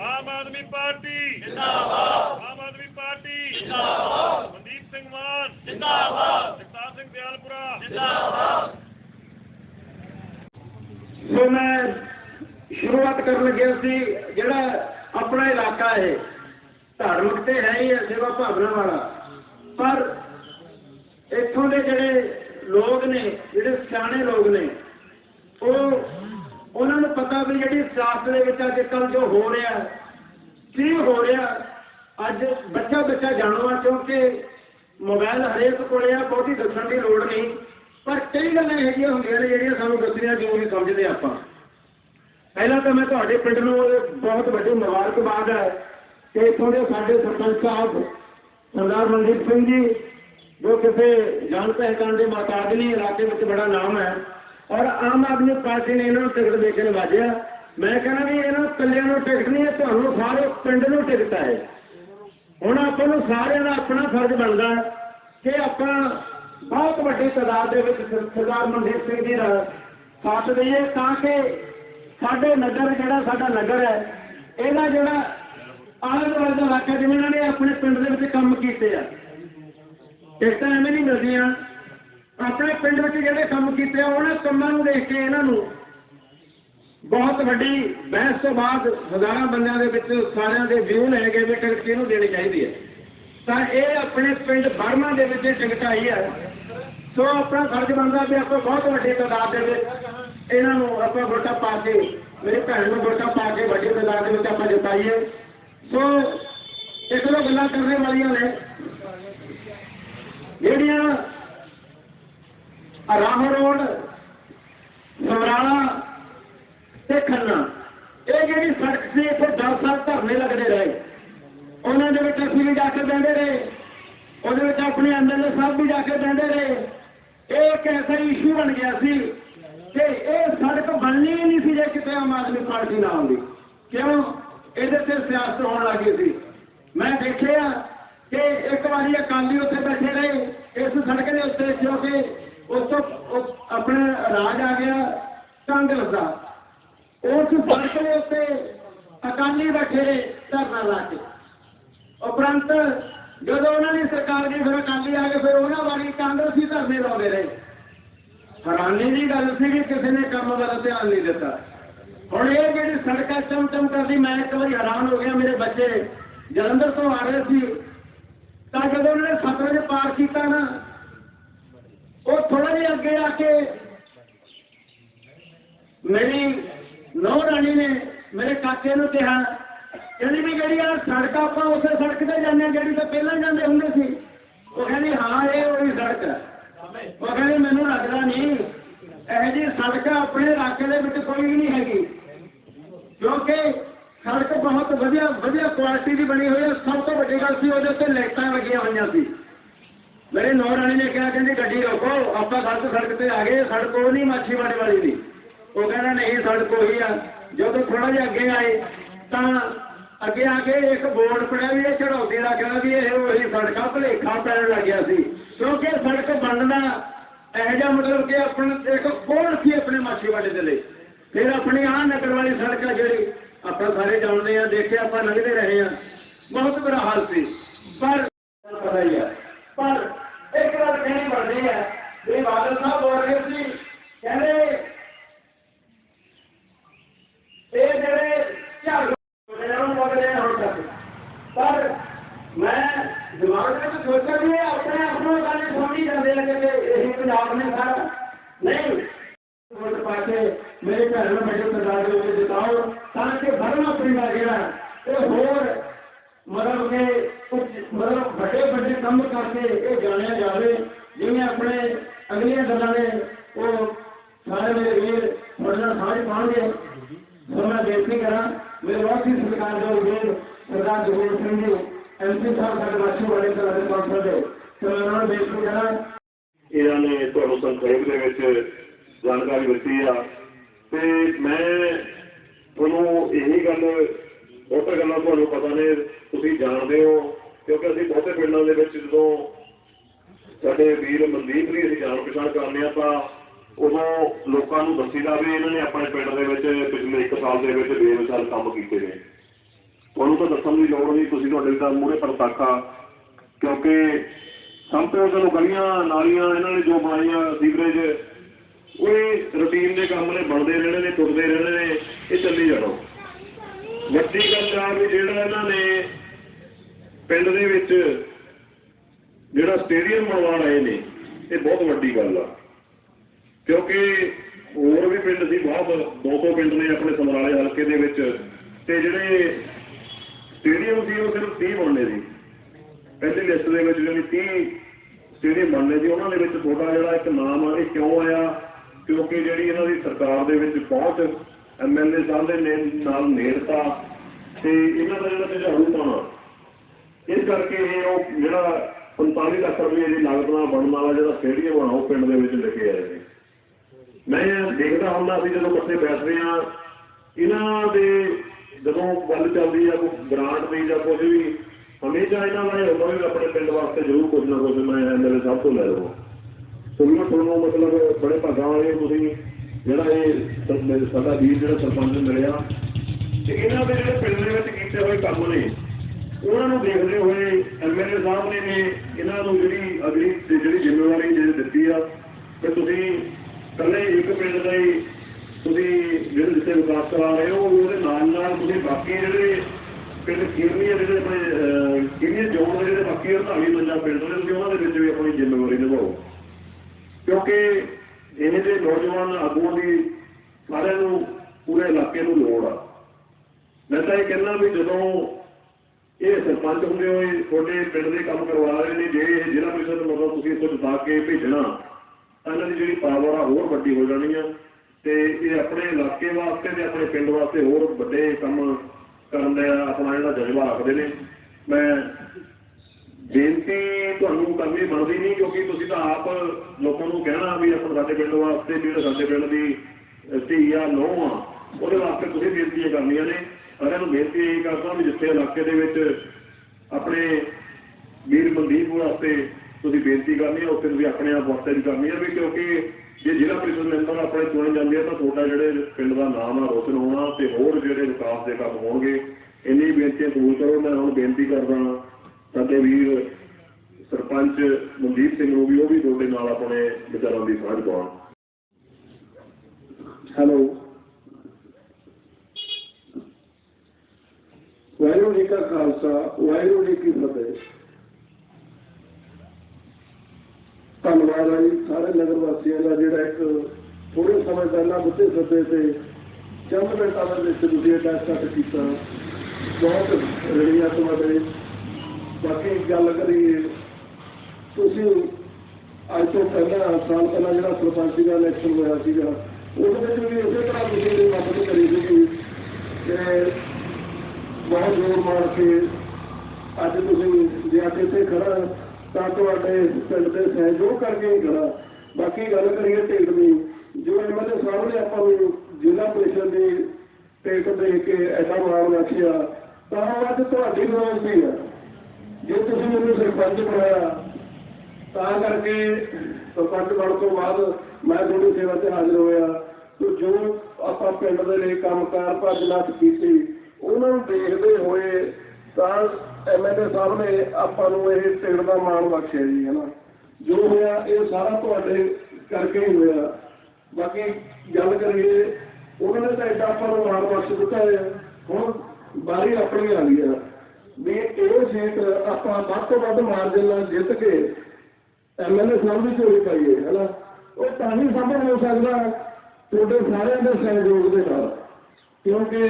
ਆਮ Aadmi Party. ਜਿੰਦਾਬਾਦ। Aam Aadmi Party. ਜਿੰਦਾਬਾਦ। ਮਨਦੀਪ ਸਿੰਘ ਮਾਨ। ਜਿੰਦਾਬਾਦ। ਜਗਤਾਰ ਸਿੰਘ ਦਿਆਲਪੁਰਾ। ਸੋ ਮੈਂ ਸ਼ੁਰੂਆਤ ਕਰਨ ਲੱਗਿਆ ਸੀ ਜਿਹੜਾ ਆਪਣਾ ਇਲਾਕਾ ਹੈ ਧਾਰਮਿਕ ਤੇ ਹੈ ਹੀ ਹੈ ਸੇਵਾ ਭਾਵਨਾ ਵਾਲਾ। ਪਰ ਇੱਥੋਂ ਦੇ ਜਿਹੜੇ ਲੋਕ ਨੇ ਜਿਹੜੇ ਸਿਆਣੇ ਲੋਕ ਨੇ ਉਹ ਉਹਨਾਂ ਨੂੰ ਪਤਾ ਵੀ ਜਿਹੜੀ ਸਿਆਸਤ ਦੇ ਵਿੱਚ ਅੱਜ ਕੱਲ੍ਹ ਜੋ ਹੋ ਰਿਹਾ, ਕੀ ਹੋ ਰਿਹਾ, ਅੱਜ ਬੱਚਾ ਬੱਚਾ ਜਾਣਵਾ ਕਿਉਂਕਿ ਮੋਬਾਈਲ ਹਰੇਕ ਕੋਲੇ ਆ, ਬਹੁਤੀ ਦੱਸਣ ਦੀ ਲੋੜ ਨਹੀਂ। ਪਰ ਕਈ ਗੱਲਾਂ ਇਹੋ ਜਿਹੀਆਂ ਹੁੰਦੀਆਂ ਨੇ ਜਿਹੜੀਆਂ ਸਾਨੂੰ ਦੱਸਣੀਆਂ ਜ਼ਰੂਰੀ ਸਮਝਦੇ ਆਪਾਂ। ਪਹਿਲਾਂ ਤਾਂ ਮੈਂ ਤੁਹਾਡੇ ਪਿੰਡ ਨੂੰ ਬਹੁਤ ਵੱਡੀ ਮੁਬਾਰਕਬਾਦ ਹੈ ਕਿ ਇੱਥੋਂ ਦੇ ਸਾਡੇ ਸਰਪੰਚ ਸਾਹਿਬ ਸਰਦਾਰ ਮਨਦੀਪ ਸਿੰਘ ਜੀ, ਜੋ ਕਿਸੇ ਜਾਣ ਪਹਿਚਾਣ ਦੇ ਮੁਤਾਬਕ ਨਹੀਂ ਇਲਾਕੇ ਵਿੱਚ ਬੜਾ ਨਾਮ ਹੈ। ਔਰ ਆਮ ਆਦਮੀ ਪਾਰਟੀ ਨੇ ਇਹਨਾਂ ਨੂੰ ਟਿਕਟ ਦੇ ਕੇ ਨਵਾਜਿਆ। ਮੈਂ ਕਹਿੰਦਾ ਵੀ ਇਹਨਾਂ ਕੱਲਿਆਂ ਨੂੰ ਟਿਕਟ ਨਹੀਂ ਹੈ, ਤੁਹਾਨੂੰ ਸਾਰੇ ਪਿੰਡ ਨੂੰ ਟਿਕਟ ਹੈ। ਹੁਣ ਆਪਾਂ ਨੂੰ ਸਾਰਿਆਂ ਦਾ ਆਪਣਾ ਫਰਜ਼ ਬਣਦਾ ਕਿ ਆਪਾਂ ਬਹੁਤ ਵੱਡੀ ਤਾਦਾਦ ਦੇ ਵਿੱਚ ਸਰਦਾਰ ਮਨਦੀਪ ਸਿੰਘ ਜੀ ਦਾ ਸਾਥ ਦਈਏ ਤਾਂ ਕਿ ਸਾਡੇ ਨਗਰ ਜਿਹੜਾ ਸਾਡਾ ਨਗਰ ਹੈ ਇਹਦਾ ਜਿਹੜਾ ਆਲੇ ਦੁਆਲੇ ਦਾ ਇਲਾਕਾ ਜਿਵੇਂ ਇਹਨਾਂ ਨੇ ਆਪਣੇ ਪਿੰਡ ਦੇ ਵਿੱਚ ਕੰਮ ਕੀਤੇ ਆ ਇਸ ਤਾਂ ਐਵੇਂ ਨਹੀਂ ਮਿਲਦੀਆਂ। ਆਪਣੇ ਪਿੰਡ ਵਿੱਚ ਜਿਹੜੇ ਕੰਮ ਕੀਤੇ ਆ, ਉਹਨਾਂ ਕੰਮਾਂ ਨੂੰ ਦੇਖ ਕੇ ਇਹਨਾਂ ਨੂੰ ਬਹੁਤ ਵੱਡੀ ਬਹਿਸ ਤੋਂ ਬਾਅਦ ਹਜ਼ਾਰਾਂ ਬੰਦਿਆਂ ਦੇ ਵਿੱਚ ਸਾਰਿਆਂ ਦੇ ਵਿਊ ਲੈ ਗਏ ਵੀ ਟਿਕਟ ਕਿਹਨੂੰ ਦੇਣੀ ਚਾਹੀਦੀ ਹੈ। ਤਾਂ ਇਹ ਆਪਣੇ ਪਿੰਡ ਬਰਮਾ ਦੇ ਵਿੱਚ ਇਹ ਟਿਕਟ ਆਈ ਹੈ। ਸੋ ਆਪਣਾ ਫਰਜ਼ ਬਣਦਾ ਵੀ ਆਪਾਂ ਬਹੁਤ ਵੱਡੀ ਤਾਦਾਦ ਦੇ ਵਿੱਚ ਇਹਨਾਂ ਨੂੰ ਆਪਾਂ ਵੋਟਾਂ ਪਾ ਕੇ, ਮੇਰੀ ਭੈਣ ਨੂੰ ਵੋਟਾਂ ਪਾ ਕੇ ਵੱਡੀ ਤਾਦਾਦ ਦੇ ਵਿੱਚ ਆਪਾਂ ਜਿਤਾਈਏ। ਸੋ ਇਸ ਦੋ ਗੱਲਾਂ ਕਰਨ ਵਾਲੀਆਂ ਨੇ। ਜਿਹੜੀਆਂ ਰਾਹ ਰੋਡ ਸਮਰਾਲਾ ਤੇ ਖੰਨਾ। ਇਹ ਜਿਹੜੀ ਸੜਕ ਸੀ, ਇੱਥੇ 10 ਸਾਲ ਧਰਨੇ ਲੱਗਦੇ ਰਹੇ। ਉਹਨਾਂ ਦੇ ਵਿੱਚ ਅਸੀਂ ਵੀ ਜਾ ਕੇ ਬਹਿੰਦੇ ਰਹੇ। ਉਹਦੇ ਵਿੱਚ ਆਪਣੇ ਐਮਐਲਏ ਸਾਹਿਬ ਵੀ ਜਾ ਕੇ ਬਹਿੰਦੇ ਰਹੇ। ਇਹ ਇੱਕ ਐਸਾ ਇਸ਼ੂ ਬਣ ਗਿਆ ਸੀ ਕਿ ਇਹ ਸੜਕ ਬਣਨੀ ਹੀ ਨਹੀਂ ਸੀ ਜੇ ਕਿਤੇ ਆਮ ਆਦਮੀ ਪਾਰਟੀ ਨਾ ਆਉਂਦੀ। ਕਿਉਂ? ਇਹਦੇ ਤੇ ਸਿਆਸਤ ਹੋਣ ਲੱਗੀ ਸੀ। ਮੈਂ ਦੇਖਿਆ ਕਿ ਇੱਕ ਵਾਰੀ ਅਕਾਲੀ ਉੱਥੇ ਬੈਠੇ ਰਹੇ। ਇਸ ਸੜਕ ਦੇ ਉੱਤੇ ਕਿਉਂਕਿ ਉਸ ਤੋਂ ਆਪਣੇ ਰਾਜ ਆ ਗਿਆ ਕਾਂਗਰਸ ਦਾ। ਉਸ ਸੜਕ ਦੇ ਉੱਤੇ ਅਕਾਲੀ ਬੈਠੇ ਰਹੇ ਧਰਨਾ ਲਾ ਕੇ। ਉਪਰੰਤ ਜਦੋਂ ਉਹਨਾਂ ਦੀ ਸਰਕਾਰ ਦੀ ਫਿਰ ਅਕਾਲੀ ਆ ਗਏ ਫਿਰ ਉਹਨਾਂ ਵਾਰੀ ਕਾਂਗਰਸੀ ਧਰਨੇ ਲਾਉਂਦੇ ਰਹੇ। ਹੈਰਾਨੀ ਦੀ ਗੱਲ ਸੀ ਕਿ ਕਿਸੇ ਨੇ ਕੰਮ ਵੱਲ ਧਿਆਨ ਨਹੀਂ ਦਿੱਤਾ। ਹੁਣ ਇਹ ਜਿਹੜੀ ਸੜਕਾਂ ਚਮਚਮ ਕਰਦੀ, ਮੈਂ ਇੱਕ ਵਾਰੀ ਹੈਰਾਨ ਹੋ ਗਿਆ, ਮੇਰੇ ਬੱਚੇ ਜਲੰਧਰ ਤੋਂ ਆ ਰਹੇ ਸੀ। ਤਾਂ ਜਦੋਂ ਉਹਨਾਂ ਨੇ ਸਤਲੁਜ ਪਾਰ ਕੀਤਾ ਨਾ, ਉਹ ਥੋੜਾ ਜਿਹਾ ਅੱਗੇ ਆ ਕੇ ਮੇਰੀ ਨੌ ਰਾਣੀ ਨੇ ਮੇਰੇ ਕਾਕੇ ਨੂੰ ਕਿਹਾ, ਕਹਿੰਦੀ ਵੀ ਜਿਹੜੀ ਆ ਸੜਕ ਆਪਾਂ ਉਸੇ ਸੜਕ ਤੇ ਜਾਂਦੇ ਹਾਂ, ਜਿਹੜੀ ਤਾਂ ਪਹਿਲਾਂ ਜਾਂਦੇ ਹੁੰਦੇ ਸੀ। ਉਹ ਕਹਿੰਦੀ, ਹਾਂ, ਇਹ ਉਹੀ ਸੜਕ ਹੈ। ਉਹ ਕਹਿੰਦੀ, ਮੈਨੂੰ ਲੱਗਦਾ ਨਹੀਂ, ਇਹ ਜੀ ਸੜਕ ਆਪਣੇ ਇਲਾਕੇ ਦੇ ਵਿੱਚ ਕੋਈ ਵੀ ਨਹੀਂ ਹੈਗੀ। ਕਿਉਂਕਿ ਸੜਕ ਬਹੁਤ ਵਧੀਆ ਵਧੀਆ ਕੁਆਲਿਟੀ ਦੀ ਬਣੀ ਹੋਈ ਹੈ। ਸਭ ਤੋਂ ਵੱਡੀ ਗੱਲ ਸੀ, ਉਹਦੇ ਉੱਤੇ ਲਾਈਟਾਂ ਲੱਗੀਆਂ ਹੋਈਆਂ ਸੀ। ਮੇਰੇ ਨੌ ਰਾਣੀ ਨੇ ਕਿਹਾ, ਕਹਿੰਦੀ, ਗੱਡੀ ਰੋਕੋ, ਆਪਾਂ ਗਲਤ ਸੜਕ ਤੇ ਆ ਗਏ, ਸੜਕ ਉਹ ਨਹੀਂ ਮਾਛੀਵਾੜੇ ਵਾਲੀ ਦੀ। ਉਹ ਕਹਿੰਦਾ, ਨਹੀਂ, ਸੜਕ ਉਹੀ ਆ। ਜਦੋਂ ਥੋੜਾ ਜਿਹਾ ਅੱਗੇ ਆਏ, ਤਾਂ ਅੱਗੇ ਆ ਕੇ ਇੱਕ ਬੋਰਡ ਪੜਿਆ ਵੀ ਇਹ ਚੜਾਉਂਦੀ ਦਾ ਕਹਿੰਦਾ ਵੀ ਇਹ ਉਹੀ ਸੜਕਾਂ ਭਲੇਖਾ ਪੈਣ ਲੱਗਿਆ ਸੀ। ਕਿਉਂਕਿ ਸੜਕ ਬਣਨਾ, ਇਹੋ ਜਿਹਾ ਮਤਲਬ ਕਿ ਆਪਣਾ, ਇੱਕ ਕੋਲ ਸੀ ਆਪਣੇ ਮਾਛੀਵਾੜੇ ਦੇ ਲਈ। ਫਿਰ ਆਪਣੀ ਆਹ ਨਗਰ ਵਾਲੀ ਸੜਕ ਆ ਜਿਹੜੀ ਆਪਾਂ ਸਾਰੇ ਜਾਣਦੇ ਆ ਦੇਖਿਆ ਆਪਾਂ ਲੰਘਦੇ ਰਹੇ ਆ ਬਹੁਤ ਬੁਰਾ ਹਾਲ ਸੀ। ਪਰ ਪਤਾ ਹੀ ਆ। ਪਰ ਇੱਕ ਗੱਲ ਕਹਿਣੀ ਬਣਦੀ ਹੈ ਵੀ ਬਾਦਲ ਸਾਹਿਬ ਬੋਲ ਰਹੇ ਸੀ, ਕਹਿੰਦੇ ਇਹ ਜਿਹੜੇ ਝਾੜੂ ਇਹਨਾਂ ਨੂੰ ਬੋਲਦੇ ਆ ਹੁਣ ਪਰ ਮੈਂ ਦਿਮਾਗ ਦੇ ਵਿੱਚ ਸੋਚਿਆ ਵੀ ਇਹ ਆਪਣੇ ਆਪ ਨੂੰ ਗੱਲ ਸੁਣੀ ਜਾਂਦੇ ਆ ਕਿ ਇਹੀ ਪੰਜਾਬ ਨੇ ਸਾਰਾ। ਨਹੀਂ, ਵੋਟ ਪਾ ਕੇ ਮੇਰੇ ਘਰ ਨੂੰ ਬੜੇ ਸਰਦਾਰ ਦੇ ਵਿੱਚ ਜਿਤਾਓ ਤਾਂ ਕਿ ਭਰਨਾ ਪਰਿਵਾਰ ਜਿਹੜਾ ਇਹ ਹੋਰ ਮਤਲਬ ਕਿ ਕੁਝ ਮਤਲਬ ਵੱਡੇ ਵੱਡੇ ਕੰਮ ਕਰਕੇ ਇਹ ਜਾਣਿਆ ਜਾਵੇ, ਜਿਵੇਂ ਆਪਣੇ ਅਗਲੀਆਂ ਗੱਲਾਂ ਨੇ ਉਹ ਸਾਰੇ ਮੇਰੇ ਵੀਰ ਤੁਹਾਡੇ ਨਾਲ ਸਾਂਝ ਪਾਉਣਗੇ। ਬੇਨਤੀ ਕਰਾਂ, ਮੇਰੇ ਬਹੁਤ ਸਰਕਾਰ ਦੇ ਵੀਰ ਸਰਦਾਰ ਜਗੋਲ ਸਿੰਘ ਜੀ ਐਮਪੀ ਸਾਹਿਬ ਸਾਡੇ ਵਾਸੀ ਵਾਲੇ ਕਲਾਕਾਰ ਕੌਂਸਲ ਦੇ। ਸੋ ਉਹਨਾਂ ਨੂੰ ਬੇਨਤੀ ਕਰਾਂ। ਇਹਨਾਂ ਨੇ ਤੁਹਾਨੂੰ ਸੰਖੇਪ ਦੇ ਵਿੱਚ ਜਾਣਕਾਰੀ ਦਿੱਤੀ ਆ। ਤੇ ਮੈਂ ਤੁਹਾਨੂੰ ਇਹੀ ਗੱਲ ਬਹੁਤੇ ਗੱਲਾਂ ਤੁਹਾਨੂੰ ਪਤਾ ਨੇ, ਤੁਸੀਂ ਜਾਣਦੇ ਹੋ, ਕਿਉਂਕਿ ਅਸੀਂ ਬਹੁਤੇ ਪਿੰਡਾਂ ਦੇ ਵਿੱਚ ਜਦੋਂ ਸਾਡੇ ਵੀਰ ਮਨਦੀਪ ਦੀ ਅਸੀਂ ਜਾਣ ਪਛਾਣ ਕਰਨੇ ਆ ਤਾਂ ਉਦੋਂ ਲੋਕਾਂ ਨੂੰ ਦੱਸੀਦਾ ਵੀ ਇਹਨਾਂ ਨੇ ਆਪਣੇ ਪਿੰਡ ਦੇ ਵਿੱਚ ਪਿਛਲੇ 1 ਸਾਲ ਦੇ ਵਿੱਚ ਬੇਮਿਸਾਲ ਕੰਮ ਕੀਤੇ ਨੇ। ਤੁਹਾਨੂੰ ਤਾਂ ਦੱਸਣ ਦੀ ਲੋੜ ਨਹੀਂ, ਤੁਸੀਂ ਤੁਹਾਡੇ ਦਾ ਮੂਹਰੇ ਪ੍ਰਤੱਖਾ ਕਿਉਂਕਿ ਸਭ ਤੋਂ ਚਲੋ ਗਲੀਆਂ ਨਾਲੀਆਂ ਇਹਨਾਂ ਨੇ ਜੋ ਬਣਾਈਆਂ ਸੀਵਰੇਜ ਉਹ ਇਹ ਰੂਟੀਨ ਦੇ ਕੰਮ ਨੇ, ਬਣਦੇ ਰਹਿਣੇ ਨੇ ਤੁਰਦੇ ਰਹਿਣੇ ਨੇ, ਇਹ ਚੱਲੀ ਜਾਣਾ। ਵੱਡੀ ਗੱਲ ਆ ਵੀ ਜਿਹੜਾ ਇਹਨਾਂ ਨੇ ਪਿੰਡ ਦੇ ਵਿੱਚ ਜਿਹੜਾ ਸਟੇਡੀਅਮ ਬਣਵਾਉਣ ਆਏ ਨੇ, ਇਹ ਬਹੁਤ ਵੱਡੀ ਗੱਲ ਆ। ਕਿਉਂਕਿ ਹੋਰ ਵੀ ਪਿੰਡ ਸੀ ਬਹੁਤ 200 ਪਿੰਡ ਨੇ ਆਪਣੇ ਸਮਰਾਲੇ ਹਲਕੇ ਦੇ ਵਿੱਚ, ਤੇ ਜਿਹੜੇ ਸਟੇਡੀਅਮ ਸੀ, ਉਹ ਸਿਰਫ 30 ਬਣਨੇ ਸੀ। ਪਹਿਲੀ ਲਿਸਟ ਦੇ ਵਿੱਚ ਜਿਹੜੀ 30 ਸਟੇਡੀਅਮ ਬਣਨੇ ਸੀ, ਉਹਨਾਂ ਦੇ ਵਿੱਚ ਤੁਹਾਡਾ ਜਿਹੜਾ ਇੱਕ ਨਾਮ ਆ, ਇਹ ਕਿਉਂ ਆਇਆ? ਕਿਉਂਕਿ ਜਿਹੜੀ ਇਹਨਾਂ ਦੀ ਸਰਕਾਰ ਦੇ ਵਿੱਚ ਪਹੁੰਚ ਐਮਐਲਏ ਸਾਹਿਬ ਦੇ ਨੇ- ਨਾਲ ਨੇੜਤਾ ਤੇ ਇਹਨਾਂ ਦਾ ਜਿਹੜਾ ਝਾੜੂ ਪਾਉਣਾ ਇਸ ਕਰਕੇ ਇਹ ਉਹ ਜਿਹੜਾ 45 ਲੱਖ ਰੁਪਏ ਦੀ ਲਾਗਤ ਨਾਲ ਬਣਨ ਵਾਲਾ ਜਿਹੜਾ ਸਟੇਡੀਅਮ ਆ, ਉਹ ਪਿੰਡ ਦੇ ਵਿੱਚ ਲਿਖੇ ਆਏ ਨੇ। ਮੈਂ ਦੇਖਦਾ ਹੁੰਦਾ ਸੀ ਜਦੋਂ ਇਕੱਠੇ ਬੈਠਦੇ ਆ, ਇਹਨਾਂ ਦੇ ਜਦੋਂ ਗੱਲ ਚੱਲਦੀ ਆ ਕੋਈ ਗ੍ਰਾਂਟ ਦੀ ਜਾਂ ਕੁਝ ਵੀ, ਹਮੇਸ਼ਾ ਇਹਨਾਂ ਦਾ ਇਹ ਹੁੰਦਾ ਵੀ ਆਪਣੇ ਪਿੰਡ ਵਾਸਤੇ ਜ਼ਰੂਰ ਕੁਝ ਨਾ ਕੁਝ ਮੈਂ ਐਮਐਲਏ ਸਾਹਿਬ ਤੋਂ ਲੈ ਲਵਾਂ। ਤੁਹਾਨੂੰ ਤੁਹਾਨੂੰ ਮਤਲਬ ਬੜੇ ਭਾਗਾਂ ਵਾਲੇ ਤੁਸੀਂ ਜਿਹੜਾ ਇਹ ਸਾਡਾ ਵੀਰ ਜਿਹੜਾ ਸਰਪੰਚ ਮਿਲਿਆ, ਤੇ ਇਹਨਾਂ ਦੇ ਜਿਹੜੇ ਪਿੰਡ ਦੇ ਵਿੱਚ ਕੀਤੇ ਹੋਏ ਕੰਮ ਨੇ, ਉਹਨਾਂ ਨੂੰ ਦੇਖਦੇ ਹੋਏ ਐਮਐਲਏ ਸਾਹਿਬ ਨੇ ਨੇ ਇਹਨਾਂ ਨੂੰ ਜਿਹੜੀ ਅਗਲੀ ਜਿਹੜੀ ਜ਼ਿੰਮੇਵਾਰੀ ਜਿਹੜੀ ਦਿੱਤੀ ਆ ਕਿ ਤੁਸੀਂ ਇਕੱਲੇ ਇੱਕ ਪਿੰਡ ਦਾ ਹੀ ਤੁਸੀਂ ਜਿਹੜੇ ਜਿੱਥੇ ਵਿਕਾਸ ਕਰਾ ਰਹੇ ਹੋ, ਉਹਦੇ ਨਾਲ ਨਾਲ ਤੁਸੀਂ ਬਾਕੀ ਜਿਹੜੇ ਪਿੰਡ ਕੀਰਨੀਆ ਜਿਹੜੇ ਆਪਣੇ ਕੀਰਨੀਆ ਜ਼ੋਨ ਦੇ ਜਿਹੜੇ ਬਾਕੀ 48 ਪੰਜਾਬ ਪਿੰਡ ਨੇ, ਤੁਸੀਂ ਉਹਨਾਂ ਦੇ ਵਿੱਚ ਵੀ ਆਪਣੀ ਜ਼ਿੰਮੇਵਾਰੀ ਨਿਭਾਓ। ਕਿਉਂਕਿ ਇਹ ਦੇ ਨੌਜਵਾਨ ਆਗੂਆਂ ਦੀ ਸਾਰਿਆਂ ਨੂੰ, ਪੂਰੇ ਇਲਾਕੇ ਨੂੰ ਲੋੜ ਆ। ਮੈਂ ਤਾਂ ਇਹ ਕਹਿੰਦਾ ਵੀ ਜਦੋਂ ਇਹ ਸਰਪੰਚ ਹੁੰਦੇ ਹੋਏ ਤੁਹਾਡੇ ਪਿੰਡ ਦੇ ਕੰਮ ਕਰਵਾ ਰਹੇ ਨੇ, ਜੇ ਇਹ ਜ਼ਿਲ੍ਹਾ ਪ੍ਰੀਸ਼ਦ ਮਤਲਬ ਤੁਸੀਂ ਇੱਥੋਂ ਜਿਤਾ ਕੇ ਭੇਜਣਾ, ਤਾਂ ਇਹਨਾਂ ਦੀ ਜਿਹੜੀ ਪਾਵਰ ਆ ਹੋਰ ਵੱਡੀ ਹੋ ਜਾਣੀ ਆ। ਤੇ ਇਹ ਆਪਣੇ ਇਲਾਕੇ ਵਾਸਤੇ ਤੇ ਆਪਣੇ ਪਿੰਡ ਵਾਸਤੇ ਹੋਰ ਵੱਡੇ ਕੰਮ ਕਰਨ ਦਾ ਆਪਣਾ ਜਿਹੜਾ ਜਜ਼ਬਾ ਰੱਖਦੇ ਨੇ। ਮੈਂ ਬੇਨਤੀ ਤੁਹਾਨੂੰ ਕਰਨੀ ਬਣਦੀ ਨਹੀਂ, ਕਿਉਂਕਿ ਤੁਸੀਂ ਤਾਂ ਆਪ ਲੋਕਾਂ ਨੂੰ ਕਹਿਣਾ ਵੀ ਆਪਣੇ ਸਾਡੇ ਪਿੰਡ ਵਾਸਤੇ, ਵੀ ਜਿਹੜਾ ਸਾਡੇ ਪਿੰਡ ਦੀ ਧੀ ਆ, ਨੋਹ ਆ, ਉਹਦੇ ਵਾਸਤੇ ਤੁਸੀਂ ਬੇਨਤੀਆਂ ਕਰਨੀਆਂ ਨੇ। ਸਾਰਿਆਂ ਨੂੰ ਬੇਨਤੀ ਇਹ ਕਰਦਾ ਵੀ ਜਿੱਥੇ ਇਲਾਕੇ ਦੇ ਵਿੱਚ ਆਪਣੇ ਵੀਰ ਮਨਦੀਪ ਵਾਸਤੇ ਤੁਸੀਂ ਬੇਨਤੀ ਕਰਨੀ ਹੈ ਉੱਥੇ ਤੁਸੀਂ ਆਪਣੇ ਆਪ ਵਾਸਤੇ ਵੀ ਕਰਨੀ ਹੈ ਵੀ ਕਿਉਂਕਿ ਜੇ ਜ਼ਿਲ੍ਹਾ ਪ੍ਰੀਸ਼ਦ ਮੈਂਬਰ ਆਪਣੇ ਚੁਣੇ ਜਾਂਦੇ ਆ, ਤਾਂ ਤੁਹਾਡਾ ਜਿਹੜੇ ਪਿੰਡ ਦਾ ਨਾਮ ਆ, ਰੋਸ਼ਨ ਹੋਣਾ ਤੇ ਹੋਰ ਜਿਹੜੇ ਵਿਕਾਸ ਦੇ ਕੰਮ ਹੋਣਗੇ ਇੰਨੀ ਬੇਨਤੀ ਕਬੂਲ ਕਰੋ। ਮੈਂ ਹੁਣ ਬੇਨਤੀ ਕਰਦਾ ਸਾਡੇ ਵੀਰ ਸਰਪੰਚ ਮਨਦੀਪ ਸਿੰਘ ਨੂੰ ਵੀ, ਉਹ ਵੀ ਤੁਹਾਡੇ ਨਾਲ ਆਪਣੇ ਵਿਚਾਰਾਂ ਦੀ ਸਾਂਝ ਪਾਉਣ। ਹੈਲੋ। ਵਾਹਿਗੁਰੂ ਜੀ ਕਾ ਖਾਲਸਾ, ਵਾਹਿਗੁਰੂ ਜੀ ਕੀ ਫਤਿਹ। ਧੰਨਵਾਦ ਹੈ ਸਾਰੇ ਨਗਰ ਵਾਸੀਆਂ ਦਾ, ਜਿਹੜਾ ਇੱਕ ਥੋੜੇ ਸਮੇਂ ਪਹਿਲਾਂ ਬੁੱਧੇ ਸੱਦੇ ਤੇ ਚੰਦ ਮਿੰਟਾਂ ਦੇ ਵਿੱਚ ਤੁਸੀਂ ਇਹ ਟੈਸਟ ਕੀਤਾ। ਬਹੁਤ ਰੜੀਆਂ ਤੁਹਾਡੇ ਬਾਕੀ ਗੱਲ ਕਰੀਏ, ਤੁਸੀਂ ਅੱਜ ਤੋਂ ਪਹਿਲਾਂ ਸਾਲ ਪਹਿਲਾਂ ਜਿਹੜਾ ਸਰਪੰਚੀ ਦਾ ਇਲੈਕਸ਼ਨ ਹੋਇਆ ਸੀਗਾ, ਉਹਦੇ ਵਿੱਚ ਵੀ ਉਸੇ ਤਰ੍ਹਾਂ ਤੁਸੀਂ ਦੀ ਮਦਦ ਕਰੀ ਸੀਗੀ ਕਿ ਬਹੁਤ ਜ਼ੋਰ ਮਾਰ ਕੇ ਅੱਜ ਤੁਸੀਂ ਜੇ ਅੱਜ ਇੱਥੇ ਖੜਾ ਤਾਂ ਤੁਹਾਡੇ ਪਿੰਡ ਦੇ ਸਹਿਯੋਗ ਕਰਕੇ ਹੀ ਖੜਾ ਬਾਕੀ ਗੱਲ ਕਰੀਏ ਟਿਕਟ ਦੀ, ਜੋ ਐਮਐਲਏ ਸਾਹਿਬ ਨੇ ਆਪਾਂ ਨੂੰ ਜ਼ਿਲ੍ਹਾ ਪ੍ਰੀਸ਼ਦ ਦੀ ਟਿਕਟ ਦੇ ਕੇ ਐਡਾ ਮਾਣ ਰੱਖਿਆ ਤਾਂ ਅੱਜ ਤੁਹਾਡੀ ਬੇਨਤੀ ਹੈ ਜੇ ਤੁਸੀਂ ਮੈਨੂੰ ਸਰਪੰਚ ਬਣਾਇਆ, ਤਾਂ ਕਰਕੇ ਸਰਪੰਚ ਬਣਨ ਤੋਂ ਬਾਅਦ ਮੈਂ ਤੁਹਾਡੀ ਸੇਵਾ ਤੇ ਹਾਜ਼ਰ ਹੋਇਆ। ਤੇ ਜੋ ਆਪਾਂ ਪਿੰਡ ਦੇ ਲਈ ਕੰਮਕਾਰ ਭੱਜ ਕੀਤੀ, ਉਹਨਾਂ ਨੂੰ ਦੇਖਦੇ ਹੋਏ ਤਾਂ ਐਮਐਲਏ ਸਾਹਿਬ ਨੇ ਆਪਾਂ ਨੂੰ ਇਹ ਪਿੰਡ ਦਾ ਮਾਣ ਬਖਸ਼ਿਆ ਜੀ, ਹਨਾ। ਜੋ ਹੋਇਆ, ਇਹ ਸਾਰਾ ਤੁਹਾਡੇ ਕਰਕੇ ਹੀ ਹੋਇਆ। ਬਾਕੀ ਗੱਲ ਕਰੀਏ, ਉਹਨਾਂ ਨੇ ਤਾਂ ਐਡਾ ਆਪਾਂ ਨੂੰ ਮਾਣ ਬਖਸ਼ ਦਿੱਤਾ ਹੈ। ਹੁਣ ਬਾਰੀ ਆਪਣੀ ਆ ਗਈ ਆ। ਵੀ ਇਹ ਸੀਟ ਆਪਾਂ ਵੱਧ ਤੋਂ ਵੱਧ ਮਾਰਜਨ ਨਾਲ ਜਿੱਤ ਕੇ ਐਮਐਲਏ ਸਾਹਿਬ ਦੀ ਝੋਲੀ ਪਾਈਏ ਹੈਨਾ ਉਹ ਤਾਂ ਹੀ ਸੰਭਵ ਹੋ ਸਕਦਾ ਤੁਹਾਡੇ ਸਾਰਿਆਂ ਦੇ ਸਹਿਯੋਗ ਦੇ ਨਾਲ। ਕਿਉਂਕਿ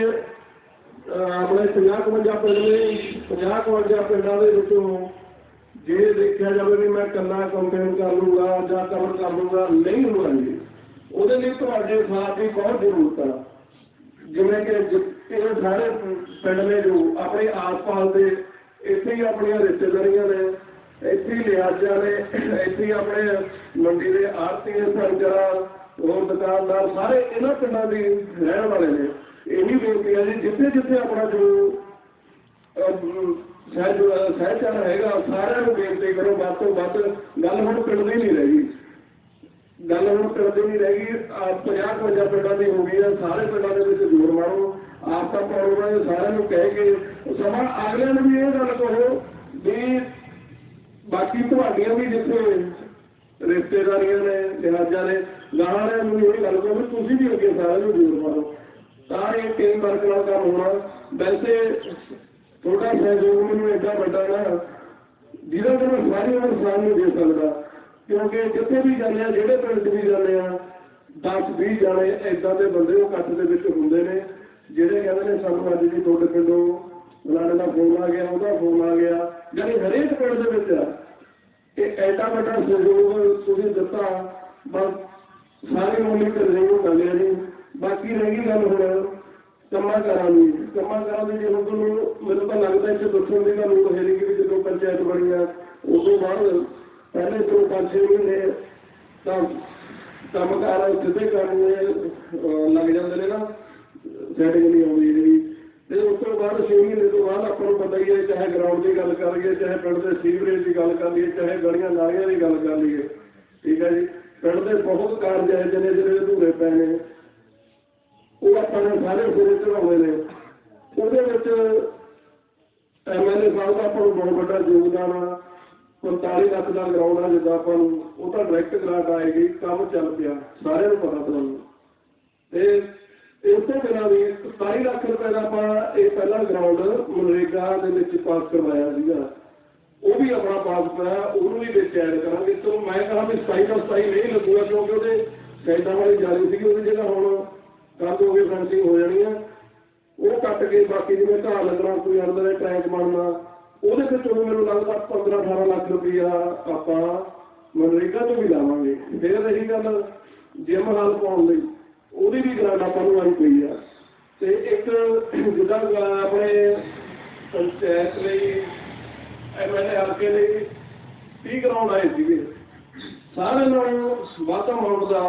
ਆਪਣੇ 50 51 ਪਿੰਡ ਨੇ 50 51 ਪਿੰਡਾਂ ਦੇ ਵਿੱਚੋਂ ਜੇ ਦੇਖਿਆ ਜਾਵੇ ਵੀ ਮੈਂ ਕੱਲਾ ਕੰਪੇਨ ਕਰ ਲੂੰਗਾ ਜਾਂ ਕਵਰ ਕਰ ਲੂਗਾ, ਨਹੀਂ ਹੋਣਾ ਜੀ ਉਹਦੇ ਲਈ ਤੁਹਾਡੇ ਸਾਥ ਦੀ ਬਹੁਤ ਜ਼ਰੂਰਤ ਆ। ਜਿਵੇਂ ਕਿ ਜ- ਸਾਰੇ ਪਿੰਡ ਨੇ ਜੋ ਆਪਣੇ ਆਸ-ਪਾਸ ਦੇ ਇੱਥੇ ਹੀ ਆਪਣੀਆਂ ਰਿਸ਼ਤੇਦਾਰੀਆਂ ਨੇ, ਇੱਥੇ ਹੀ ਲਿਹਾਜ਼ਾਂ ਨੇ, ਇੱਥੇ ਹੀ ਆਪਣੇ ਮੰਡੀ ਦੇ ਆਰਤੀਆਂ ਸਰਜਰਾ ਹੋਰ ਦੁਕਾਨਦਾਰ, ਸਾਰੇ ਇਹਨਾਂ ਪਿੰਡਾਂ ਦੀ ਰਹਿਣ ਵਾਲੇ ਨੇ। ਇਹੀ ਬੇਨਤੀ ਹੈ ਜੀ, ਜਿੱਥੇ ਜਿੱਥੇ ਆਪਣਾ ਜੋ ਸਹਿਜ, ਸਹਿਚਾਰ ਹੈਗਾ, ਸਾਰਿਆਂ ਨੂੰ ਬੇਨਤੀ ਕਰੋ, ਵੱਧ ਤੋਂ ਵੱਧ ਗੱਲ ਹੁਣ ਪਿੰਡ ਦੀ ਨਹੀਂ ਰਹਿ। ਗੱਲ ਹੁਣ ਪਿੰਡ ਦੀ ਨਹੀਂ ਰਹਿ ਗਈ 50 55 ਪਿੰਡਾਂ ਦੀ ਹੋ ਗਈ ਹੈ, ਸਾਰੇ ਪਿੰਡਾਂ ਦੇ ਵਿੱਚ ਜ਼ੋਰ ਮਾਰੋ। ਆਪ ਤਾਂ ਪਾਉਣਾ ਹੈ ਸਾਰਿਆਂ ਨੂੰ ਕਹਿ ਕੇ ਉਹ ਸਮਾਂ ਅਗਲਿਆਂ ਨੂੰ ਵੀ ਇਹ ਗੱਲ ਕਹੋ ਵੀ ਬਾਕੀ ਤੁਹਾਡੀਆਂ ਵੀ ਜਿੱਥੇ ਰਿਸ਼ਤੇਦਾਰੀਆਂ ਨੇ ਲਿਹਾਜ਼ਾਂ ਨੇ ਗਾਹਾਂ ਨੂੰ ਇਹ ਗੱਲ ਕਹੋ ਵੀ ਤੁਸੀਂ ਵੀ ਅੱਗੇ ਸਾਰਿਆਂ ਨੂੰ ਜੋੜ ਮਾਰੋ ਤਾਂ ਇਹ ਟੀਮ ਵਰਕ ਨਾਲ ਕੰਮ ਹੋਣਾ ਵੈਸੇ ਥੋੜਾ ਸਹਿਯੋਗ ਮੈਨੂੰ ਏਡਾ ਵੱਡਾ ਨਾ ਜਿਹਦਾ ਕਿ ਮੈਂ ਸਾਰੀ ਉਮਰ ਸਾਥ ਨਹੀਂ ਦੇ ਸਕਦਾ ਕਿਉਂਕਿ ਜਿੱਥੇ ਵੀ ਜਾਂਦੇ ਆ ਜਿਹੜੇ ਪਿੰਡ 'ਚ ਵੀ ਜਾਂਦੇ ਆ 10 20 ਜਾਣੇ ਏਦਾਂ ਦੇ ਜਿਹੜੇ ਕਹਿੰਦੇ ਨੇ ਸਾਨੂੰ ਅੱਜ ਜੀ ਤੁਹਾਡੇ ਪਿੰਡੋਂ ਫਲਾਣੇ ਦਾ ਫੋਨ ਆ ਗਿਆ, ਉਹਦਾ ਫੋਨ ਆ ਗਿਆ। ਜਾਨੀ ਹਰੇਕ ਪਿੰਡ ਦੇ ਵਿੱਚ ਆ। ਇਹ ਐਡਾ ਵੱਡਾ ਸਹਿਯੋਗ ਤੁਸੀਂ ਦਿੱਤਾ, ਬਸ ਸਾਰੇ ਮੁੱਲੇ ਕਰ ਰਹੇ ਹੋ ਗੱਲ ਜੀ। ਬਾਕੀ ਰਹਿ ਗਈ ਗੱਲ ਹੁਣ ਕੰਮਾਂ ਕਰਾਂ ਦੀ। ਕੰਮਾਂ ਕਰਾਂ ਦੀ ਜੇ ਹੁਣ ਤੁਹਾਨੂੰ ਮੈਨੂੰ ਤਾਂ ਲੱਗਦਾ ਇੱਥੇ ਦੱਸਣ ਦੀ ਗੱਲ ਲੋੜ ਹੈ ਨਹੀਂ ਕਿ ਜਦੋਂ ਪੰਚਾਇਤ ਬਣੀ ਆ, ਉਸ ਤੋਂ ਬਾਅਦ ਪਹਿਲੇ ਤੋਂ ਪੰਜ ਛੇ ਮਹੀਨੇ ਤਾਂ ਕੰਮ ਕਾਰ ਸਿੱਧੇ ਕਰਨ ਲੱਗ ਜਾਂਦੇ ਨੇ ਨਾ। ਸੈਟਿੰਗ ਨਹੀਂ ਆਉਂਦੀ ਜਿਹੜੀ ਤੇ ਉਸ ਤੋਂ ਬਾਅਦ 6 ਮਹੀਨੇ ਤੋਂ ਬਾਅਦ ਆਪਾਂ ਨੂੰ ਪਤਾ ਹੀ ਹੈ, ਚਾਹੇ ਗਰਾਊਂਡ ਦੀ ਗੱਲ ਕਰ ਲਈਏ ਚਾਹੇ ਪਿੰਡ ਦੇ ਸੀਵਰੇਜ ਦੀ ਗੱਲ ਕਰ ਲਈਏ ਚਾਹੇ ਗਲੀਆਂ ਨਾਲੀਆਂ ਦੀ ਗੱਲ ਕਰ ਲਈਏ। ਠੀਕ ਹੈ ਜੀ? ਪਿੰਡ ਦੇ ਬਹੁਤ ਕਾਰਜ ਹੈ ਜਿਹੜੇ ਜਿਹੜੇ ਅਧੂਰੇ ਪਏ ਨੇ। ਉਹ ਆਪਾਂ ਨੇ ਸਾਰੇ ਸਿਰੇ ਚੜਾਉਂਦੇ ਨੇ। ਉਹਦੇ ਵਿੱਚ ਐਮਐਲਏ ਸਾਹਿਬ ਦਾ ਆਪਾਂ ਨੂੰ ਬਹੁਤ ਵੱਡਾ ਯੋਗਦਾਨ ਆ। 45 ਲੱਖ ਦਾ ਗਰਾਊਂਡ ਆ ਜਿੱਦਾਂ ਆਪਾਂ ਨੂੰ। ਉਹ ਤਾਂ ਡਾਇਰੈਕਟ ਗ੍ਰਾਂਟ ਆਏਗੀ, ਕੰਮ ਚੱਲ ਪਿਆ। ਸਾਰਿਆਂ ਨੂੰ ਪਤਾ ਤੁਹਾਨੂੰ ਤੇ ਇਸ ਤੋਂ ਬਿਨਾਂ ਵੀ 27 ਲੱਖ ਰੁਪਏ ਦਾ ਆਪਾਂ ਇਹ ਪਹਿਲਾ ਗਰਾਊਂਡ ਮਨਰੇਗਾ ਦੇ ਵਿੱਚ ਪਾਸ ਕਰਵਾਇਆ ਸੀਗਾ। ਉਹ ਵੀ ਆਪਣਾ ਪਾਸ ਕਰਾਇਆ, ਉਹਨੂੰ ਵੀ ਵਿੱਚ ਐਡ ਕਰਾਂਗੇ। ਤੋਂ ਮੈਂ ਕਹਾਂ ਵੀ 27 ਦਾ 27 ਨਹੀਂ ਲੱਗੂਗਾ ਕਿਉਂਕਿ ਉਹਦੇ ਸਾਈਡਾਂ ਵਾਲੀ ਜਾਲੀ ਸੀਗੀ, ਉਹਦੀ ਜਗ੍ਹਾ ਹੁਣ ਕੰਧ ਹੋ ਗਈ ਫੈਂਸਿੰਗ ਹੋ ਜਾਣੀ ਆ। ਉਹ ਕੱਟ ਕੇ ਬਾਕੀ ਜਿਵੇਂ ਘਾਹ ਲੱਗਣਾ, ਕੋਈ ਅੰਦਰ ਦੇ ਟਰੈਕ ਬਣਨਾ ਉਹਦੇ ਵਿੱਚ ਉਹ ਮੈਨੂੰ ਲੱਗਦਾ 15 18 ਲੱਖ ਰੁਪਈਆ ਆਪਾਂ ਮਨਰੇਗਾ ਤੋਂ ਵੀ ਲਾਵਾਂਗੇ। ਫਿਰ ਰਹੀ ਗੱਲ ਜਿਮ ਹਾਲ ਪਾਉਣ ਲਈ। ਉਹਦੀ ਵੀ ਗ੍ਰਾਂਟ ਆਪਾਂ ਨੂੰ ਆਈ ਪਈ ਆ। ਤੇ ਇੱਕ ਜਿੱਦਾਂ ਆਪਣੇ ਪੰਚਾਇਤ ਲਈ ਐਮਐਲਏ ਹਲਕੇ ਲਈ 30 ਗਰਾਊਂਡ ਆਏ ਸੀਗੇ। ਸਾਰੇ ਨਾਲੋਂ ਵਾਧਾ ਅਮਾਉਂਟ ਦਾ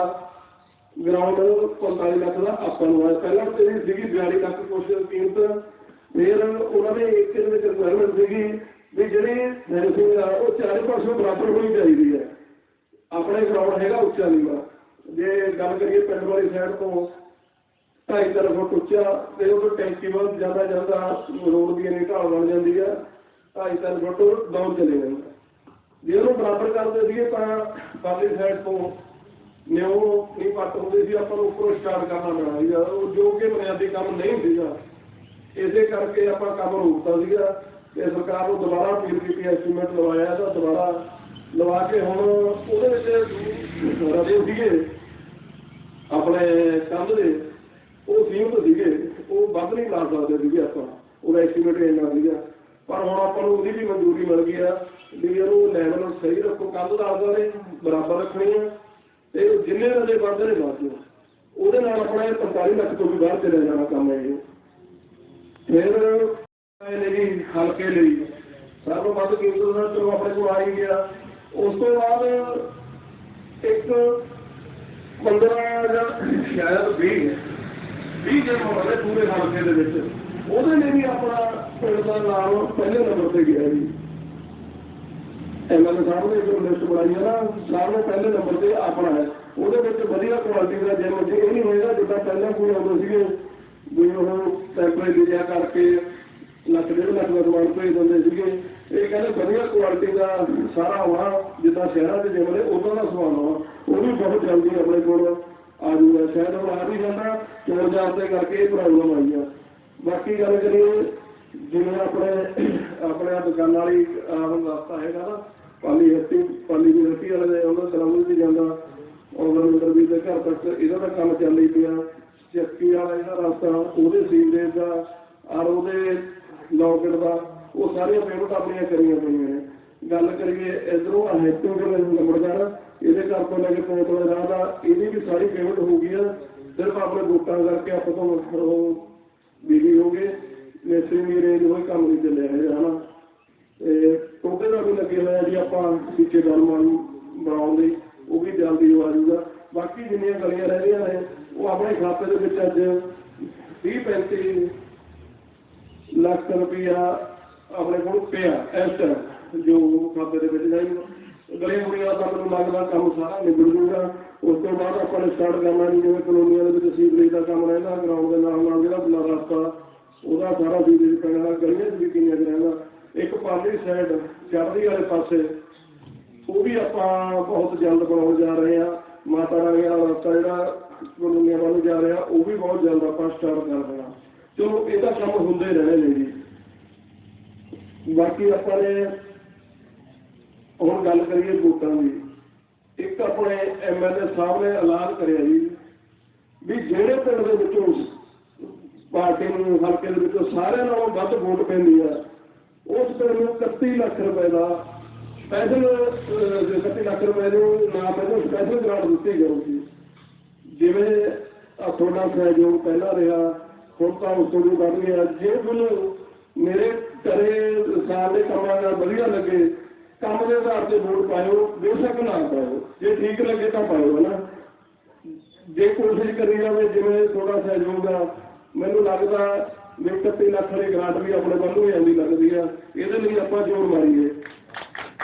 ਗਰਾਊਂਡ 45 ਲੱਖ ਦਾ ਆਪਾਂ ਨੂੰ ਆਇਆ। ਪਹਿਲਾਂ ਤੇ ਸੀਗੀ 42 ਲੱਖ ਕੁਛ ਕੀਮਤ। ਫਿਰ ਉਹਨਾਂ ਨੇ ਇੱਕ ਦੇ ਵਿੱਚ ਰਿਕੁਆਇਰਮੈਂਟ ਸੀਗੀ ਵੀ ਜਿਹੜੀ ਫੈਂਸਿੰਗ ਆ, ਉਹ ਚਾਰੇ ਪਾਸੋਂ ਬਰਾਬਰ ਹੋਣੀ ਚਾਹੀਦੀ ਹੈ ਆਪਣੇ ਗਰਾਊਂਡ ਹੈਗਾ ਉੱਚਾ ਨੀਵਾ। ਜੇ ਗੱਲ ਕਰੀਏ ਪਿੰਡ ਵਾਲੀ ਸਾਈਡ ਤੋਂ, ਢਾਈ ਤਿੰਨ ਫੁੱਟ ਉੱਚਾ ਤੇ ਉਹ ਟੈਂਕੀ ਵੱਲ ਜਾਂਦਾ ਜਾਂਦਾ ਰੋਡ ਦੀ ਇੰਨੀ ਢਾਲ ਬਣ ਜਾਂਦੀ ਆ, ਢਾਈ ਤਿੰਨ ਫੁੱਟ ਡਾਊਨ ਚਲੇ ਜਾਂਦਾ ਜੇ ਉਹਨੂੰ ਬਰਾਬਰ ਕਰਦੇ ਸੀਗੇ ਤਾਂ ਬਾਕੀ ਸਾਈਡ ਤੋਂ ਨਿਉ ਨਹੀਂ ਪੱਟ ਹੁੰਦੀ ਸੀ, ਆਪਾਂ ਨੂੰ ਉੱਪਰੋਂ ਸਟਾਰਟ ਕਰਨਾ ਪੈਣਾ ਸੀਗਾ। ਉਹ ਜੋ ਕਿ ਬੁਨਿਆਦੀ ਕੰਮ ਨਹੀਂ ਸੀਗਾ। ਇਸੇ ਕਰਕੇ ਆਪਾਂ ਕੰਮ ਰੋਕਤਾ ਸੀਗਾ ਤੇ ਸਰਕਾਰ ਨੂੰ ਦੁਬਾਰਾ ਅਪੀਲ ਕੀਤੀ ਐਸਟੀਮੇਟ ਲਵਾਇਆ ਤਾਂ ਦੁਬਾਰਾ ਲਵਾ ਕੇ ਹੁਣ ਉਹਦੇ ਵਿੱਚ ਰਦੇ ਸੀਗੇ, ਆਪਣੇ ਕੰਧ ਦੇ, ਉਹ ਸੀਮਤ ਸੀਗੇ, ਉਹ ਵੱਧ ਨਹੀਂ ਲਾ ਸਕਦੇ ਸੀਗੇ ਆਪਾਂ। ਉਹਦਾ ਐਸਟੀਮੇਟ ਇੰਨਾ ਸੀਗਾ। ਪਰ ਹੁਣ ਆਪਾਂ ਨੂੰ ਉਹਦੀ ਵੀ ਮਨਜ਼ੂਰੀ ਮਿਲ ਗਈ ਆ ਵੀ ਇਹਨੂੰ ਲੈਵਲ ਸਹੀ ਰੱਖੋ, ਕੰਧ ਦਾ ਆਜ਼ਾਰੇ ਬਰਾਬਰ ਰੱਖਣੀ ਆ, ਤੇ ਜਿੰਨੇ ਰਦੇ ਵੱਧ ਨੇ ਵੱਧ ਜਾਣ। ਉਹਦੇ ਨਾਲ ਆਪਣਾ 45 ਲੱਖ ਤੋਂ ਵੀ ਬਾਹਰ ਚਲੇ ਜਾਣਾ ਕੰਮ ਹੈ ਇਹ। ਫਿਰ ਲਈ ਹਲਕੇ ਲਈ। ਸਭ ਤੋਂ ਵੱਧ ਕੀਮਤ ਦਾ ਚਲੋ ਆਪਣੇ ਕੋਲ ਆ ਹੀ ਗਿਆ। ਉਸ ਤੋਂ ਬਾਅਦ ਇੱਕ 15 ਜਾਂ ਸ਼ਾਇਦ 20 20 ਜਨ ਹੋਣੇ ਪੂਰੇ ਹਲਕੇ ਦੇ ਵਿੱਚ। ਉਹਦੇ ਲਈ ਵੀ ਆਪਣਾ ਪਿੰਡ ਦਾ ਨਾਮ ਪਹਿਲੇ ਨੰਬਰ ਤੇ ਗਿਆ ਜੀ। ਐਮਐਲਏ ਸਾਹਿਬ ਨੇ ਜੋ ਲਿਸਟ ਬਣਾਈ ਹੈ ਨਾ ਸਾਹਮਣੇ ਪਹਿਲੇ ਨੰਬਰ ਤੇ ਆਪਣਾ ਹੈ। ਉਹਦੇ ਵਿੱਚ ਵਧੀਆ ਕੁਆਲਿਟੀ ਦਾ ਜਿਮ ਜੇ ਇਹ ਨਹੀਂ ਹੋਏਗਾ ਜਿੱਦਾਂ ਪਹਿਲਾਂ ਕੋਈ ਆਉਂਦੇ ਸੀਗੇ, ਵੀ ਉਹ ਟੈਂਪਰੇਰੀ ਜਿਹਾ ਕਰਕੇ ਲੱਖ, ਡੇਢ ਲੱਖ ਦਾ ਸਮਾਨ ਭੇਜ ਦਿੰਦੇ ਸੀਗੇ। ਇਹ ਕਹਿੰਦੇ ਵਧੀਆ ਕੁਆਲਿਟੀ ਦਾ ਸਾਰਾ ਹੋਣਾ, ਜਿੱਦਾਂ ਸ਼ਹਿਰਾਂ ਦੇ ਜਿਮ ਨੇ ਉਦਾਂ ਦਾ ਸਮਾਨ ਹੋਣਾ। ਉਹ ਵੀ ਬਹੁਤ ਜਲਦੀ ਆਪਣੇ ਕੋਲ ਆ ਜੂਗਾ। ਸ਼ਾਇਦ ਹੁਣ ਆ ਵੀ ਜਾਂਦਾ, ਚੋਰ ਜਾਬਤੇ ਕਰਕੇ ਇਹ ਪ੍ਰੋਬਲਮ ਆਈ ਆ। ਬਾਕੀ ਗੱਲ ਕਰੀਏ, ਜਿਵੇਂ ਆਪਣੇ ਆਪਣੇ ਦੁਕਾਨ ਵਾਲੀ, ਆਹ ਰਸਤਾ ਹੈਗਾ ਨਾ, ਪਾਲੀ ਹੱਟੀ, ਪਾਲੀ ਦੀ ਹੱਟੀ ਵਾਲੇ ਦੇ, ਉਹਨਾਂ ਸਲਾਮੂ ਦੀ ਜਾਂਦਾ। ਉਹਨਾਂ ਨੂੰ ਵੀ ਦੇ ਘਰ ਤੱਕ ਇਹਦਾ ਤਾਂ ਕੰਮ ਚੱਲ ਹੀ ਪਿਆ। ਚੱਕੀ ਵਾਲਾ ਇਹਦਾ ਰਸਤਾ, ਉਹਦੇ ਸੀਵਰੇਜ ਦਾ, ਔਰ ਉਹਦੇ ਲੋਕਟ ਦਾ। ਉਹ ਸਾਰੀਆਂ ਪੇਮੈਂਟ ਆਪਣੀਆਂ ਕਰੀਆਂ ਪਈਆਂ ਨੇ। ਗੱਲ ਕਰੀਏ ਇਧਰੋਂ ਹੈਪਟੂ ਦੇ ਨੰਬਰ ਇਹਦੇ ਘਰ ਤੋਂ ਲੈ ਕੇ ਪੋਤਲੇ ਰਾਹ ਦਾ, ਇਹਦੀ ਵੀ ਸਾਰੀ ਪੇਮੈਂਟ ਹੋ ਗਈ ਆ। ਸਿਰਫ ਆਪਣੇ ਵੋਟਾਂ ਕਰਕੇ ਆਪਾਂ ਤੋਂ ਉਹ ਬਿਜ਼ੀ ਹੋ ਗਏ। ਮੇਸਰੀ ਵੀ ਰੇਂਜ ਹੋਈ ਕੰਮ ਨਹੀਂ ਚੱਲਿਆ ਹੈ ਹਨਾ। ਤੇ ਟੋਟੇ ਦਾ ਵੀ ਲੱਗੇ ਹੋਇਆ ਜੀ ਆਪਾਂ ਪਿੱਛੇ ਦਰਮਾਨ ਬਣਾਉਣ ਲਈ, ਉਹ ਵੀ ਜਲਦੀ ਹੋ ਜਾਊਗਾ ਬਾਕੀ ਜਿੰਨੀਆਂ ਗਲੀਆਂ ਰਹਿ ਰਹੀਆਂ ਨੇ, ਉਹ ਆਪਣੇ ਖਾਤੇ ਦੇ ਵਿੱਚ ਅੱਜ 30 35 ਲੱਖ ਰੁਪਇਆ ਆਪਣੇ ਕੋਲ ਪਿਆ, ਇਸ ਟਾਈਮ ਜੋ ਖਾਤੇ ਦੇ ਵਿੱਚ ਜਾਏਗਾ ਗਲੇ ਮੁੜੀਆਂ ਦਾ ਮੈਨੂੰ ਲੱਗਦਾ ਕੰਮ ਸਾਰਾ ਨਿਬੜ ਜੂਗਾ। ਉਸ ਤੋਂ ਬਾਅਦ ਆਪਾਂ ਨੇ ਸਟਾਰਟ ਕਰਨਾ ਜੀ ਜਿਵੇਂ ਕਲੋਨੀਆਂ ਦੇ ਵਿੱਚ ਸੀਵਰੇਜ ਦਾ ਕੰਮ ਰਹਿੰਦਾ ਗਰਾਊਂਡ ਦੇ ਨਾਲ ਨਾਲ ਜਿਹੜਾ ਬੁਲਾ ਰਸਤਾ, ਉਹਦਾ ਸਾਰਾ ਸੀਵਰੇਜ ਪੈਣਾ ਗਲੀਆਂ 'ਚ ਵੀ ਕਿੰਨੀਆਂ ਰਹਿੰਦਾ ਇੱਕ ਪਾਰਲੀ ਸਾਈਡ ਚੜ੍ਹਦੀ ਵਾਲੇ ਪਾਸੇ, ਉਹ ਵੀ ਆਪਾਂ ਬਹੁਤ ਜਲਦ ਬਣਾਉਣ ਜਾ ਰਹੇ ਆ ਮਾਤਾ ਰਾਣੀ ਵਾਲਾ ਰਸਤਾ ਜਿਹੜਾ ਕਲੋਨੀਆਂ ਵੱਲ ਜਾ ਰਿਹਾ, ਉਹ ਵੀ ਬਹੁਤ ਜਲਦ ਆਪਾਂ ਸਟਾਰਟ ਕਰ ਦੇਣਾ ਚਲੋ, ਇਹ ਤਾਂ ਕੰਮ ਹੁੰਦੇ ਰਹੇ ਨੇ ਜੀ। ਬਾਕੀ ਆਪਾਂ ਨੇ ਹੁਣ ਗੱਲ ਕਰੀਏ ਵੋਟਾਂ ਦੀ। ਇੱਕ ਆਪਣੇ ਐਮਐਲਏ ਸਾਹਿਬ ਨੇ ਐਲਾਨ ਕਰਿਆ ਜੀ ਵੀ ਜਿਹੜੇ ਪਿੰਡ ਦੇ ਵਿੱਚੋਂ ਪਾਰਟੀ ਨੂੰ ਹਲਕੇ ਦੇ ਵਿੱਚੋਂ ਸਾਰਿਆਂ ਨਾਲੋਂ ਵੱਧ ਵੋਟ ਪੈਂਦੀ ਆ, ਉਸ ਪਿੰਡ ਨੂੰ 31 ਲੱਖ ਰੁਪਏ ਦਾ ਸਪੈਸ਼ਲ 31 ਲੱਖ ਰੁਪਏ ਨੂੰ ਨਾ ਮੈਨੂੰ ਸਪੈਸ਼ਲ ਗ੍ਰਾਂਟ ਦਿੱਤੀ ਜਾਊਗੀ ਜਿਵੇਂ ਤੁਹਾਡਾ ਸਹਿਯੋਗ ਪਹਿਲਾਂ ਰਿਹਾ, ਹੁਣ ਤਾਂ ਉਸ ਤੋਂ ਵੀ ਵੱਧ ਗਿਆ। ਜੇ ਤੁਹਾਨੂੰ ਮੇਰੇ ਘਰੇ ਸਾਲ ਦੇ ਕੰਮਾਂ ਨਾਲ ਵਧੀਆ ਲੱਗੇ, ਕੰਮ ਦੇ ਆਧਾਰ ਤੇ ਵੋਟ ਪਾਇਓ, ਬੇਸ਼ੱਕ ਨਾ ਪਾਇਓ। ਜੇ ਠੀਕ ਲੱਗੇ ਤਾਂ ਪਾਇਓ ਹਨਾ ਜੇ ਕੋਸ਼ਿਸ਼ ਕਰੀ ਜਾਵੇ, ਜਿਵੇਂ ਥੋੜਾ ਸਹਿਯੋਗ ਆ, ਮੈਨੂੰ ਲੱਗਦਾ ਵੀ 31 ਲੱਖ ਦੀ ਗ੍ਰਾਂਟ ਵੀ ਆਪਣੇ ਵੱਲੋਂ ਹੀ ਜਾਂਦੀ ਲੱਗਦੀ ਆ, ਇਹਦੇ ਲਈ ਆਪਾਂ ਜੋਰ ਮਾਰੀਏ।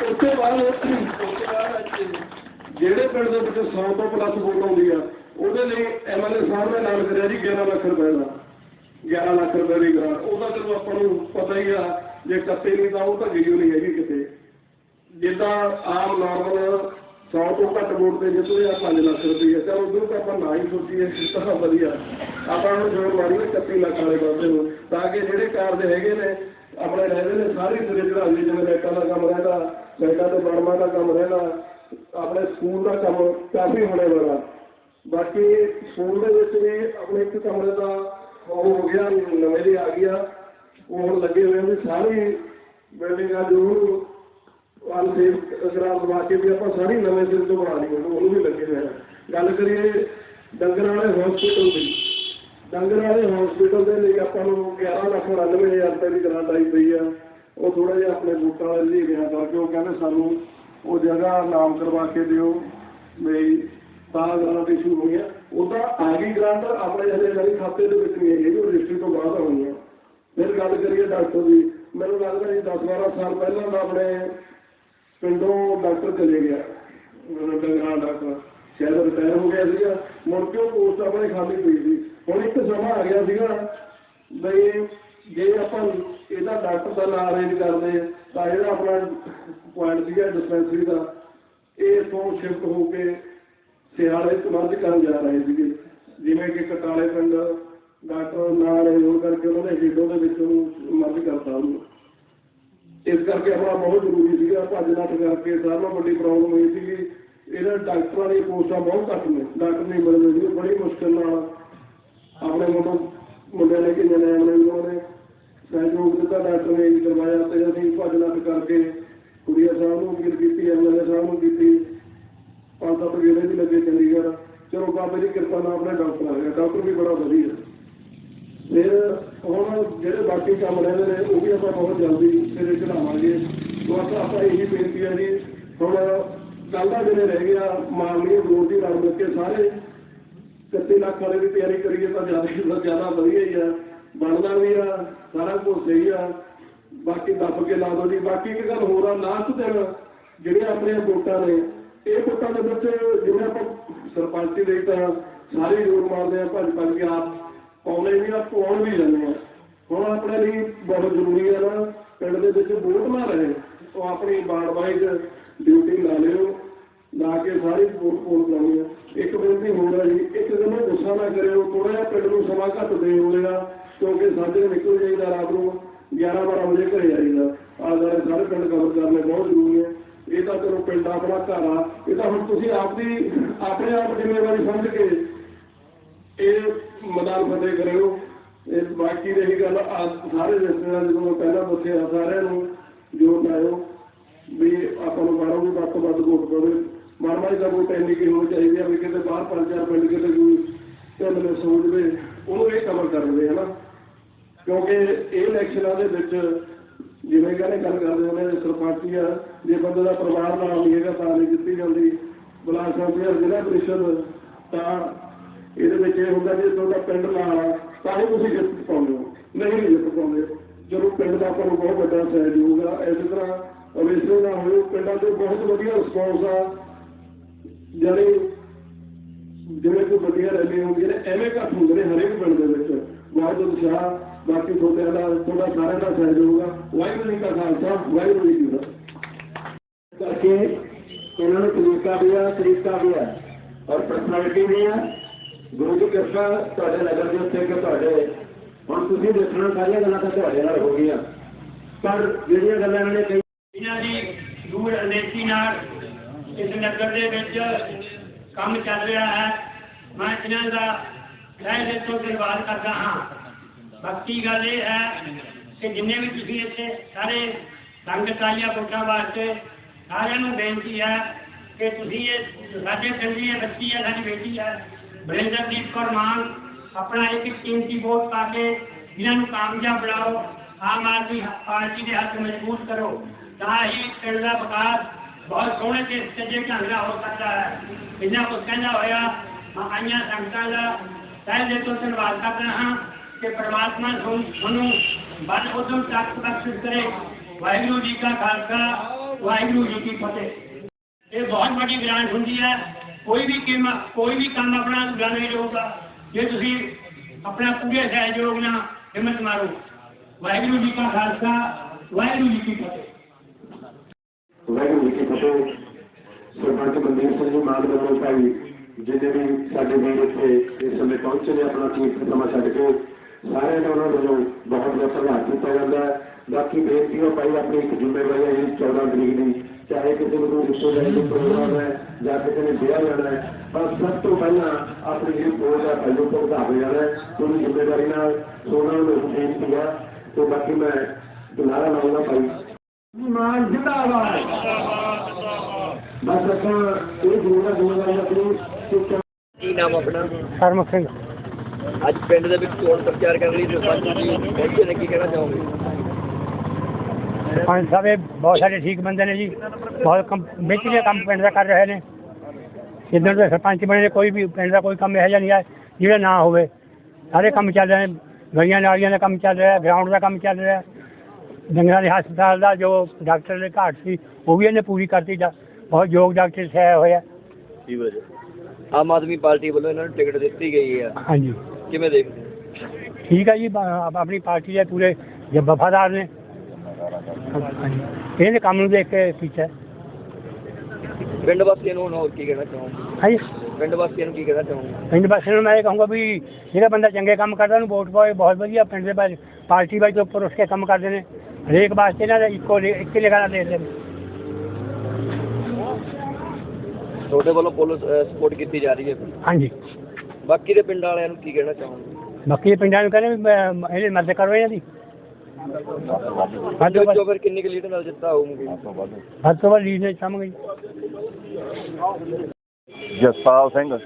ਉਸ ਤੋਂ ਬਾਅਦ ਉਸ ਤੋਂ ਬਾਅਦ ਜਿਹੜੇ ਪਿੰਡ ਦੇ ਵਿੱਚ 100 ਤੋਂ ਪਲੱਸ ਵੋਟ ਆਉਂਦੀ ਆ, ਉਹਦੇ ਲਈ ਐਮਐਲਏ ਸਾਹਿਬ ਨੇ ਐਲਾਨ ਕਰਿਆ ਜੀ 11 ਲੱਖ ਰੁਪਏ ਦਾ। 11 ਲੱਖ ਰੁਪਏ ਦੀ ਗ੍ਰਾਂਟ ਉਹਦਾ ਚਲੋ ਆਪਾਂ ਨੂੰ ਪਤਾ ਹੀ ਆ, ਜੇ ਕੱਤੇ ਨਹੀਂ ਤਾਂ ਉਹ ਤਾਂ ਗਈ ਨਹੀਂ ਹੈਗੀ ਕਿਤੇ। ਜਿੱਦਾਂ ਆਮ ਨਾਰਮਲ 100 ਤੋਂ ਘੱਟ ਵੋਟ ਤੇ ਜਿੱਤਦੇ ਆ 5 ਲੱਖ ਰੁਪਏ। ਚਲੋ ਉਧਰ ਤਾਂ ਆਪਾਂ ਨਾ ਹੀ ਸੋਚੀਏ ਤਾਂ ਵਧੀਆ। ਆਪਾਂ ਨੂੰ ਜੋਰ ਮਾਰੀਏ 31 ਲੱਖ ਵਾਲੇ ਪਾਸੇ ਨੂੰ, ਤਾਂ ਕਿ ਜਿਹੜੇ ਕਾਰਜ ਹੈਗੇ ਨੇ, ਆਪਣੇ ਰਹਿੰਦੇ ਨੇ, ਸਾਰੇ ਸਿਰੇ ਚੜਾ ਲਈ ਜਿਵੇਂ ਲਾਈਟਾਂ ਦਾ ਕੰਮ ਰਹਿੰਦਾ, ਲਾਈਟਾਂ ਤੇ ਬਰਮਾ ਦਾ ਕੰਮ ਰਹਿੰਦਾ, ਆਪਣੇ ਸਕੂਲ ਦਾ ਕੰਮ ਕਾਫੀ ਹੋਣੇ ਵਾਲਾ। ਬਾਕੀ ਸਕੂਲ ਦੇ ਵਿੱਚ ਵੀ ਆਪਣੇ ਇੱਕ ਕਮਰੇ ਦਾ ਉਹ ਹੋ ਗਿਆ ਨਵੇਂ ਦੀ ਆ ਗਿਆ ਉਹ ਹੁਣ ਲੱਗੇ ਹੋਏ ਆ ਵੀ ਬਿਲਡਿੰਗਾਂ ਜੋ ਵਾਲ ਦੇ ਗ੍ਰਾਮ ਦਵਾ ਕੇ ਵੀ ਆਪਾਂ ਸਾਰੀ ਨਵੇਂ ਸਿਰ ਤੋਂ ਬਣਾ ਲਈ ਉਹਨੂੰ ਵੀ ਲੱਗੇ ਹੋਏ ਗੱਲ ਕਰੀਏ ਡੰਗਰ ਵਾਲੇ ਹਸਪੀਟਲ ਦੀ। ਡੰਗਰ ਵਾਲੇ ਹਸਪੀਟਲ ਦੇ ਲਈ ਆਪਾਂ ਨੂੰ 11 ਲੱਖ 99 ਹਜ਼ਾਰ ਰੁਪਏ ਦੀ ਗ੍ਰਾਂਟ ਆਈ ਪਈ ਆ। ਉਹ ਥੋੜਾ ਜਿਹਾ ਆਪਣੇ ਬੂਟਾਂ ਵਾਲੇ ਲਈ ਗਿਆ ਕਰਕੇ ਉਹ ਕਹਿੰਦੇ ਸਾਨੂੰ ਉਹ ਜਗ੍ਹਾ ਨਾਮ ਕਰਵਾ ਕੇ ਦਿਓ। ਵੀ ਤਾਂ ਗ੍ਰਾਂਟ ਇਸ਼ੂ ਹੋਈ ਆ। ਉਹਦਾ ਆ ਗਈ ਗ੍ਰਾਂਟ ਆਪਣੇ ਹਲੇ ਮੇਰੇ ਖਾਤੇ ਦੇ ਵਿੱਚ ਨਹੀਂ ਹੈਗੀ, ਉਹ ਰਜਿਸਟਰੀ ਤੋਂ ਬਾਅਦ ਹੋਣੀ ਆ ਫਿਰ ਗੱਲ ਕਰੀਏ ਡਾਕਟਰ ਦੀ, ਮੈਨੂੰ ਲੱਗਦਾ ਜੀ 10 12 ਸਾਲ ਪਹਿਲਾਂ ਦਾ ਆਪਣੇ ਪਿੰਡੋਂ ਡਾਕਟਰ ਚਲੇ ਗਿਆ। ਡੰਗਰਾਂ ਡਾਕਟਰ ਸ਼ਾਇਦ ਰਿਟਾਇਰ ਹੋ ਗਿਆ ਸੀਗਾ। ਮੁੜ ਕੇ ਉਹ ਪੋਸਟ ਆਪਣੇ ਖਾਲੀ ਪਈ ਸੀ। ਹੁਣ ਇੱਕ ਸਮਾਂ ਆ ਗਿਆ ਸੀਗਾ ਬਈ ਜੇ ਆਪਾਂ ਇਹਦਾ ਡਾਕਟਰ ਦਾ ਨਾਂ ਅਰੇਂਜ ਕਰਦੇ, ਤਾਂ ਇਹਦਾ ਆਪਣਾ ਪੁਆਇੰਟ ਸੀਗਾ ਡਿਸਪੈਂਸਰੀ ਦਾ। ਇਹ ਤੋਂ ਸ਼ਿਫਟ ਹੋ ਕੇ ਸਿਆਲੇ ਚ ਮਰਜ ਕਰਨ ਜਾ ਰਹੇ ਸੀਗੇ। ਜਿਵੇਂ ਕਿ ਕਟਾਲੇ ਪਿੰਡ ਡਾਕਟਰ ਨਾਲ ਹੋਣ ਕਰਕੇ ਉਹਨਾਂ ਨੇ ਹੀਡੋ ਦੇ ਵਿੱਚ ਉਹਨੂੰ ਮਰਜ ਕਰਤਾ ਉਹਨੂੰ। ਇਸ ਕਰਕੇ ਆਪਣਾ ਬਹੁਤ ਜ਼ਰੂਰੀ ਸੀਗਾ, ਭੱਜ ਨੱਠ ਕਰਕੇ ਸਾਰਿਆਂ ਨਾਲੋਂ ਵੱਡੀ ਪ੍ਰੋਬਲਮ ਇਹ ਸੀਗੀ। ਇਹਨਾਂ ਡਾਕਟਰਾਂ ਦੀਆਂ ਪੋਸਟਾਂ ਬਹੁਤ ਘੱਟ ਨੇ। ਡਾਕਟਰ ਨਹੀਂ ਮਿਲਦੇ ਸੀ ਬੜੀ ਮੁਸ਼ਕਲ ਨਾਲ ਆਪਣੇ ਮੁੰਡੇ ਮੁੰਡਿਆਂ ਨੇ ਕਿ ਜਣੇ ਆਉਣੇ ਉਹਨਾਂ ਨੇ। ਸਹਿਯੋਗ ਦਿੱਤਾ ਡਾਕਟਰ ਨੇ ਜੀ ਕਰਵਾਇਆ ਤੇ ਅਸੀਂ ਭੱਜ ਨੱਠ ਕਰਕੇ ਕੁੜੀਆ ਸਾਹਿਬ ਨੂੰ ਵੀ ਕੀਤੀ ਐਮਐਲਏ ਸਾਹਿਬ ਨੂੰ ਕੀਤੀ। ਪੰਜ ਸੱਤ ਗੇੜੇ ਵੀ ਲੱਗੇ ਚੰਡੀਗੜ੍ਹ। ਚਲੋ ਬਾਬੇ ਦੀ ਕਿਰਪਾ ਨਾਲ ਆਪਣੇ ਡਾਕਟਰ ਆ ਗਿਆ। ਡਾਕਟਰ ਵੀ ਬੜਾ ਵਧੀਆ। ਫਿਰ ਹੁਣ ਜਿਹੜੇ ਬਾਕੀ ਕੰਮ ਰਹਿੰਦੇ ਨੇ, ਉਹ ਵੀ ਆਪਾਂ ਬਹੁਤ ਜਲਦੀ ਸਿਰੇ ਚੜਾਵਾਂਗੇ ਬਸ ਆਪਾਂ ਇਹੀ ਬੇਨਤੀ ਹੈ ਜੀ, ਹੁਣ ਕੱਲ੍ਹ ਦਾ ਜਿਹੜੇ ਰਹਿ ਗਿਆ ਮਾਨਵੀ ਗਰੋਥ ਦੀ ਰਲ ਕੇ ਸਾਰੇ 31 ਲੱਖ ਵਾਲੇ ਦੀ ਤਿਆਰੀ ਕਰੀਏ ਤਾਂ ਜ਼ਿਆਦਾ ਜ਼ਿਆਦਾ ਵਧੀਆ ਹੀ ਆ। ਬਣਦਾ ਵੀ ਆ, ਸਾਰਾ ਕੁਝ ਸਹੀ ਆ। ਬਾਕੀ ਦੱਬ ਕੇ ਲਾ ਦੋ ਜੀ। ਬਾਕੀ ਇੱਕ ਗੱਲ ਹੋਰ ਆ, ਲਾਸਟ ਦਿਨ ਜਿਹੜੀਆਂ ਆਪਣੀਆਂ ਵੋਟਾਂ ਨੇ ਇਹ ਵੋਟਾਂ ਦੇ ਵਿੱਚ ਜਿਵੇਂ ਆਪਾਂ ਸਰਪੰਚੀ ਦੇ ਤਾਂ ਸਾਰੇ ਜ਼ੋਰ ਮਾਰਦੇ ਆ, ਭੱਜ ਭੱਜ ਕੇ ਆਪ ਪਾਉਣੇ ਵੀ ਆ, ਪਾਉਣ ਵੀ ਜਾਂਦੇ ਆ। ਹੁਣ ਆਪਣੇ ਲਈ ਬਹੁਤ ਜ਼ਰੂਰੀ ਆ ਨਾ, ਪਿੰਡ ਦੇ ਵਿੱਚ ਵੋਟ ਨਾ ਰਹੇ। ਉਹ ਆਪਣੀ ਵਾਰਡ ਵਾਈਜ਼ ਡਿਊਟੀ ਲਾ ਲਿਓ, ਲਾ ਕੇ ਸਾਰੀ ਵੋਟ ਪੋਲ ਕਰਾਉਣੀ ਆ। ਇੱਕ ਬੇਨਤੀ ਹੋਰ ਆ ਜੀ, ਇੱਕ ਦਿਨ ਨੂੰ ਗੁੱਸਾ ਨਾ ਕਰਿਓ ਥੋੜਾ ਜਿਹਾ ਪਿੰਡ ਨੂੰ ਸਮਾਂ ਘੱਟ ਦੇ ਹੋਏ ਆ, ਕਿਉਂਕਿ ਸਾਡੇ ਨਿਕਲ ਜਾਈਦਾ ਰਾਤ ਨੂੰ 11 12 ਵਜੇ ਘਰੇ ਆਈਦਾ। ਆ ਸਾਰੇ ਪਿੰਡ ਕਵਰ ਕਰਨੇ ਬਹੁਤ ਜ਼ਰੂਰੀ ਹੈ ਇਹ ਤਾਂ ਚਲੋ ਪਿੰਡ ਆਪਣਾ ਘਰ ਆ। ਇਹ ਤਾਂ ਹੁਣ ਤੁਸੀਂ ਆਪਦੀ, ਆਪਣੇ ਆਪ ਜ਼ਿੰਮੇਵਾਰੀ ਸਮਝ ਕੇ ਇਹ ਮਦਾਨ ਫਤਿਹ ਕਰਿਓ। ਇਹ ਬਾਕੀ ਰਹੀ ਗੱਲ ਸਾਰੇ ਰਿਸ਼ਤੇਦਾਰ ਜਦੋਂ ਮੈਂ ਪਹਿਲਾਂ ਦੱਸਿਆ ਸਾਰਿਆਂ ਨੂੰ ਜੋਰ ਲਾਇਓ ਵੀ ਆਪਾਂ ਨੂੰ ਬਾਹਰੋਂ ਵੀ ਵੱਧ ਤੋਂ ਵੱਧ ਵੋਟ ਪਵੇ। ਮਾਰਮਾਰੀ ਦਾ ਵੋਟ ਇੰਨੀ ਕੀ ਹੋਣੀ ਚਾਹੀਦੀ ਆ ਵੀ ਕਿਤੇ ਬਾਹਰ ਪੰਜ ਚਾਰ ਪਿੰਡ ਕਿਤੇ ਕੋਈ ਚੱਲ ਮੈਂ ਸੋਚਦੇ ਉਹਨੂੰ ਇਹ ਕਵਰ ਕਰ ਦੇਵੇ ਹਨਾ ਕਿਉਂਕਿ ਇਹ ਇਲੈਕਸ਼ਨਾਂ ਦੇ ਵਿੱਚ ਜਿਵੇਂ ਕਹਿੰਦੇ ਗੱਲ ਕਰਦੇ ਹੁੰਦੇ ਸਰਪੰਚੀ ਆ, ਜੇ ਬੰਦੇ ਦਾ ਪਰਿਵਾਰ ਨਾਲ ਨਹੀਂ ਹੈਗਾ ਤਾਂ ਨਹੀਂ ਦਿੱਤੀ ਜਾਂਦੀ। ਬਲਾਕ ਸੰਸਦ ਜ਼ਿਲ੍ਹਾ ਪ੍ਰੀਸ਼ਦ, ਤਾਂ ਇਹਦੇ ਵਿੱਚ ਇਹ ਹੁੰਦਾ ਜੇ ਤੁਹਾਡਾ ਪਿੰਡ ਨਾਲ ਆ ਤਾਂ ਹੀ ਤੁਸੀਂ ਜਿੱਤ ਪਾਉਂਦੇ ਹੋ। ਨਹੀਂ ਨਹੀਂ ਜਿੱਤ ਪਾਉਂਦੇ। ਜਦੋਂ ਪਿੰਡ ਦਾ ਆਪਾਂ ਨੂੰ ਬਹੁਤ ਵੱਡਾ ਸਹਿਯੋਗ ਆ, ਇਸੇ ਤਰ੍ਹਾਂ ਅਵੇਸੋ ਨਾ ਹੋਏ ਪਿੰਡਾਂ ਦੇ ਬਹੁਤ ਵਧੀਆ ਰਿਸਪੌਂਸ ਆ। ਜਾਨੀ ਜਿਵੇਂ ਕੋਈ ਵੱਡੀਆਂ ਰੈਲੀਆਂ ਹੁੰਦੀਆਂ ਨੇ ਐਵੇਂ ਘੱਟ ਹੁੰਦੇ ਨੇ ਹਰੇਕ ਪਿੰਡ ਦੇ ਵਿੱਚ। ਬਹੁਤ ਉਤਸ਼ਾਹ ਬਾਕੀ ਤੁਹਾਡੇ ਦਾ ਤੁਹਾਡਾ ਸਾਰਿਆਂ ਦਾ ਸਹਿਯੋਗ ਆ। ਵਾਹਿਗੁਰੂ ਜੀ ਕਾ ਖਾਲਸਾ ਵਾਹਿਗੁਰੂ ਜੀ ਕੀ ਫਤਿਹ ਕਰਕੇ ਇਹਨਾਂ ਨੂੰ ਤਰੀਕਾ ਵੀ ਆ ਤਰੀਕਾ ਵੀ ਆ ਔਰ ਪਰਸਨੈਲਿਟੀ ਵੀ ਆ ਗੁਰੂ ਦੀ ਕਿਰਪਾ ਤੁਹਾਡੇ ਨਗਰ ਦੇ ਉੱਤੇ ਕਿ ਤੁਹਾਡੇ ਹੁਣ ਤੁਸੀਂ ਦੇਖਣਾ ਸਾਰੀਆਂ ਗੱਲਾਂ ਤਾਂ ਤੁਹਾਡੇ ਨਾਲ ਹੋ ਗਈਆਂ ਪਰ ਜਿਹੜੀਆਂ ਗੱਲਾਂ ਇਹਨਾਂ ਨੇ ਕਹੀ ਇਹਨਾਂ ਦੀ ਦੂਰ ਅਨੇਤੀ ਨਾਲ ਇਸ ਨਗਰ ਦੇ ਵਿੱਚ ਕੰਮ ਚੱਲ ਰਿਹਾ ਹੈ ਮੈਂ ਇਹਨਾਂ ਦਾ ਤਹਿ ਦਿਲ ਤੋਂ ਕਿ ਜਿੰਨੇ ਵੀ ਤੁਸੀਂ ਇੱਥੇ ਸਾਰੇ ਸੰਗਤ ਆਈਆਂ ਵੋਟਾਂ ਵਾਸਤੇ ਸਾਰਿਆਂ ਨੂੰ ਬੇਨਤੀ ਹੈ ਕਿ ਤੁਸੀਂ ਇਹ ਸਾਡੇ ਪਿੰਡ ਦੀ ਇਹ ਬੱਚੀ ਹੈ ਸਾਡੀ ਬੇਟੀ ਹੈ ਬਰਿੰਦਰਦੀਪ ਕੌਰ ਮਾਨ, ਆਪਣਾ ਇੱਕ ਕੀਮਤੀ ਵੋਟ ਪਾ ਕੇ ਇਹਨਾਂ ਨੂੰ ਕਾਮਯਾਬ ਬਣਾਓ, ਆਮ ਆਦਮੀ ਪਾਰਟੀ ਦੇ ਹੱਥ ਮਜ਼ਬੂਤ ਕਰੋ, ਤਾਂ ਹੀ ਪਿੰਡ ਦਾ ਵਿਕਾਸ ਬਹੁਤ ਸੋਹਣੇ ਤੇ ਸੱਜੇ ਢੰਗ ਨਾਲ ਹੋ ਸਕਦਾ ਹੈ। ਇਹਨਾਂ ਕੁਝ ਕਹਿੰਦਾ ਹੋਇਆ, ਮੈਂ ਆਈਆਂ ਸੰਗਤਾਂ ਦਾ ਤਹਿ ਦਿਲ ਤੋਂ ਧੰਨਵਾਦ ਕਰਦਾ ਹਾਂ ਕਿ ਪ੍ਰਮਾਤਮਾ ਤੁਹਾਨੂੰ ਤੁਹਾਨੂੰ ਵੱਧ ਉਦਮ ਤੱਕ ਬਖਸ਼ਿਸ਼ ਕਰੇ ਵਾਹਿਗੁਰੂ ਜੀ ਕਾ ਖਾਲਸਾ ਵਾਹਿਗੁਰੂ ਜੀ ਕੀ ਫਤਿਹ ਇਹ ਬਹੁਤ ਵੱਡੀ ਗ੍ਰਾਂਟ ਹੁੰਦੀ ਹੈ ਕੋਈ ਵੀ ਕੰਮ ਕੋਈ ਵੀ ਕੰਮ ਆਪਣਾ ਅਧੂਰਾ ਨਹੀਂ ਰਹੂਗਾ ਜੇ ਤੁਸੀਂ ਆਪਣਾ ਪੂਰੇ ਸਹਿਯੋਗ ਨਾਲ ਹਿੰਮਤ ਮਾਰੋ ਵਾਹਿਗੁਰੂ ਜੀ ਕਾ ਖਾਲਸਾ ਵਾਹਿਗੁਰੂ ਜੀ ਕੀ ਫਤਿਹ ਵਾਹਿਗੁਰੂ ਜੀ ਕੀ ਫਤਿਹ ਸਰਪੰਚ ਮਨਦੀਪ ਸਿੰਘ ਜੀ ਮਾਨ ਵੱਲੋਂ ਭਾਈ ਜਿੰਨੇ ਵੀ ਸਾਡੇ ਵੀਰ ਇੱਥੇ ਇਸ ਸਮੇਂ ਪਹੁੰਚੇ ਨੇ ਆਪਣਾ ਕੀਮਤੀ ਸਮਾਂ ਛੱਡ ਕੇ ਸਾਰਿਆਂ ਦਾ ਉਹਨਾਂ ਵੱਲੋਂ ਬਹੁਤ ਬਹੁਤ ਧੰਨਵਾਦ ਕੀਤਾ ਜਾਂਦਾ ਹੈ। ਬਾਕੀ ਬੇਨਤੀ ਹੈ ਭਾਈ ਆਪਣੀ ਇੱਕ ਜ਼ਿੰਮੇਵਾਰੀ ਹੈ ਜੀ 14 ਤਰੀਕ ਦੀ। ਚਾਹੇ ਕਿਸੇ ਨੂੰ ਕੋਈ ਰਿਸ਼ਤੇਦਾਰੀ ਦਾ ਪ੍ਰੋਗਰਾਮ ਹੈ ਜਾਂ ਕਿਸੇ ਨੇ ਵਿਆਹ ਜਾਣਾ ਹੈ ਪਰ ਸਭ ਤੋਂ ਪਹਿਲਾਂ ਆਪਣੀ ਜਿਹੜੀ ਪੋਜ ਹੈ ਭਾਈ ਉਹ ਭੁਗਤਾ ਕੇ ਜਾਣਾ ਹੈ। ਪੂਰੀ ਜ਼ਿੰਮੇਵਾਰੀ ਨਾਲ ਸੋਨਾ ਨੂੰ ਬੇਨਤੀ ਹੈ ਤੇ ਬਾਕੀ ਮੈਂ ਦੁਲਾਰਾ ਲਾਉਂਗਾ ਭਾਈ। ਮਾਨ ਜਿੰਦਾਬਾਦ। ਬਸ ਆਪਾਂ ਅੱਜ ਪਿੰਡ ਦੇ ਵਿੱਚ ਚੋਣ ਪ੍ਰਚਾਰ ਕਰਨ ਲਈ ਸਰਪੰਚ ਜੀ ਪਹੁੰਚੇ ਨੇ ਕੀ ਕਹਿਣਾ ਚਾਹੋਗੇ? ਪੰਜ ਸਾਹਿਬ ਇਹ ਬਹੁਤ ਸਾਰੇ ਠੀਕ ਬੰਦੇ ਨੇ ਜੀ। ਬਹੁਤ ਕੰਮ ਬਿਹਤਰੀਨ ਕੰਮ ਪਿੰਡ ਦਾ ਕਰ ਰਹੇ ਨੇ। ਜਿੱਦਣ ਦੇ ਸਰਪੰਚ ਬਣੇ ਨੇ ਕੋਈ ਵੀ ਪਿੰਡ ਦਾ ਕੋਈ ਕੰਮ ਇਹੋ ਜਿਹਾ ਨਹੀਂ ਹੈ ਜਿਹੜਾ ਨਾ ਹੋਵੇ। ਸਾਰੇ ਕੰਮ ਚੱਲ ਰਹੇ ਨੇ। ਗਲੀਆਂ ਨਾਲੀਆਂ ਦਾ ਕੰਮ ਚੱਲ ਰਿਹਾ ਗਰਾਊਂਡ ਦਾ ਕੰਮ ਚੱਲ ਰਿਹਾ। ਡੰਗਰਾਂ ਦੇ ਹਸਪਤਾਲ ਦਾ ਜੋ ਡਾਕਟਰ ਦੇ ਘਾਟ ਸੀ ਉਹ ਵੀ ਇਹਨੇ ਪੂਰੀ ਕਰਤੀ ਜਾ। ਬਹੁਤ ਯੋਗ ਡਾਕਟਰ ਸਿਆ ਹੋਇਆ। ਜੀ। ਵਜ੍ਹਾ ਆਮ ਆਦਮੀ ਪਾਰਟੀ ਵੱਲੋਂ ਇਹਨਾਂ ਨੂੰ ਟਿਕਟ ਦਿੱਤੀ ਗਈ ਹੈ। ਹਾਂਜੀ। ਕਿਵੇਂ ਦੇਖਦੇ ਹੋ? ਠੀਕ ਹੈ ਜੀ ਬ- ਆਪਣੀ ਪਾਰਟੀ ਦੇ ਪੂਰੇ ਜੇ ਵਫਾਦਾਰ ਨੇ। ਹਾਂਜੀ। ਇਹਨੇ ਕੰਮ ਨੂੰ ਦੇਖ ਕੇ ਕੀਤਾ ਪਿੰਡ ਵਾਸੀਆਂ ਨੂੰ ਹੁਣ ਹੋਰ ਕੀ ਕਹਿਣਾ ਚਾਹੋਗੇ? ਹਾਂਜੀ। ਪਿੰਡ ਵਾਸੀਆਂ ਨੂੰ ਕੀ ਕਹਿਣਾ ਚਾਹੋਗੇ? ਪਿੰਡ ਵਾਸੀਆਂ ਨੂੰ ਮੈਂ ਇਹ ਕਹੂੰਗਾ ਵੀ ਜਿਹੜਾ ਬੰਦਾ ਚੰਗੇ ਕੰਮ ਕਰਦਾ ਉਹਨੂੰ ਵੋਟ ਪਾਓ। ਇਹ ਬਹੁਤ ਵਧੀਆ ਪਿੰਡ ਦੇ ਬਾਰੇ ਪਾਰਟੀ ਵਾਈਜ਼ ਤੋਂ ਉੱਪਰ ਉੱਠ ਕੇ ਕੰਮ ਕਰਦੇ ਨੇ। ਹਰੇਕ ਵਾਸਤੇ ਇਹਨਾਂ ਦਾ ਇੱਕੋ ਲੇ- ਇੱਕ ਲਿਖਾਣਾ ਦੇ ਦਿੰਦੇ ਨੇ। ਤੁਹਾਡੇ ਵੱਲੋਂ ਪੁਲਿਸ ਸਪੋਰਟ ਕੀਤੀ ਜਾ ਰਹੀ ਹੈ। ਹਾਂਜੀ। ਬਾਕੀ ਦੇ ਪਿੰਡ ਵਾਲਿਆਂ ਨੂੰ ਕੀ ਕਹਿਣਾ ਚਾਹੋਗੇ? ਬਾਕੀ ਦੇ ਪਿੰਡਾਂ ਨੂੰ ਕਹਿੰਦੇ ਵੀ ਮੈਂ- ਇਹਦੀ ਮਦਦ ਕਰੋ ਇਹਨਾਂ ਦੀ। ਵੱਧ ਵਿੱਚੋਂ ਫਿਰ ਕਿੰਨੀ ਕੁ ਲੀਡ ਨਾਲ ਜਿੱਤਾ ਹੋਊਗੀ? ਵੱਧ। ਤੋਂ ਵੱਧ ਲੀਡ ਨੇ ਚਾਹਾਂਗੇ ਜਸਪਾਲ ਸਿੰਘ।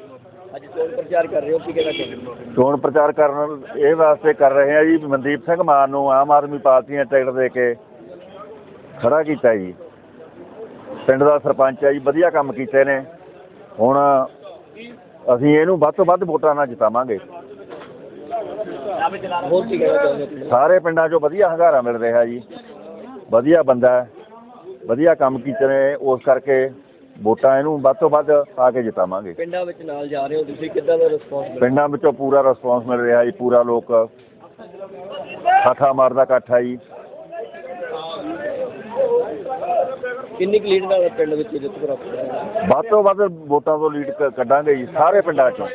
ਅੱਜ ਚੋਣ ਪ੍ਰਚਾਰ ਕਰ ਰਹੇ ਹੋ ਕੀ ਕਹਿਣਾ ਚਾਹੋਗੇ? ਚੋਣ ਪ੍ਰਚਾਰ ਕਰਨ ਇਹ ਵਾਸਤੇ ਕਰ ਰਹੇ ਆ ਜੀ ਵੀ ਮਨਦੀਪ ਸਿੰਘ ਮਾਨ ਨੂੰ ਆਮ ਆਦਮੀ ਪਾਰਟੀ ਨੇ ਟਿਕਟ ਦੇ ਕੇ ਖੜਾ ਕੀਤਾ ਜੀ। ਪਿੰਡ ਦਾ ਸਰਪੰਚ ਹੈ ਜੀ ਵਧੀਆ ਕੰਮ ਕੀਤੇ ਨੇ। ਹੁਣ ਅਸੀਂ ਇਹਨੂੰ ਵੱਧ ਤੋਂ ਵੱਧ ਵੋਟਾਂ ਨਾਲ ਜਿਤਾਵਾਂਗੇ। ਹੋਰ ਕੀ ਕਹਿਣਾ ਚਾਹੁੰਦੇ ਹੋ ਸਾਰੇ ਪਿੰਡਾਂ 'ਚੋਂ ਵਧੀਆ ਹੰਗਾਰਾ ਮਿਲ ਰਿਹਾ ਜੀ। ਵਧੀਆ ਬੰਦਾ ਹੈ ਵਧੀਆ ਕੰਮ ਕੀਤੇ ਨੇ ਉਸ ਕਰਕੇ ਵੋਟਾਂ ਇਹਨੂੰ ਵੱਧ ਤੋਂ ਵੱਧ ਪਾ ਕੇ ਜਿਤਾਵਾਂਗੇ। ਪਿੰਡਾਂ ਵਿੱਚ ਨਾਲ ਜਾ ਰਹੇ ਹੋ ਤੁਸੀਂ ਕਿੱਦਾਂ ਦਾ ਰਿਸਪੌਂਸ ਪਿੰਡਾਂ ਵਿੱਚੋਂ ਪੂਰਾ ਰਿਸਪੌਂਸ ਮਿਲ ਰਿਹਾ ਜੀ ਪੂਰਾ ਲੋਕ ਠਾਠਾ ਮਾਰਦਾ ਇਕੱਠ ਹੈ ਜੀ। ਕਿੰਨੀ ਕੁ ਲੀਡ ਨਾਲ ਪਿੰਡ ਵਿੱਚ ਜਿੱਤ ਪ੍ਰਾਪਤ ਹੈ ਵੱਧ ਤੋਂ ਵੱਧ ਵੋਟਾਂ ਤੋਂ ਲੀਡ ਕ- ਕੱਢਾਂਗੇ ਜੀ ਸਾਰੇ ਪਿੰਡਾਂ 'ਚੋਂ।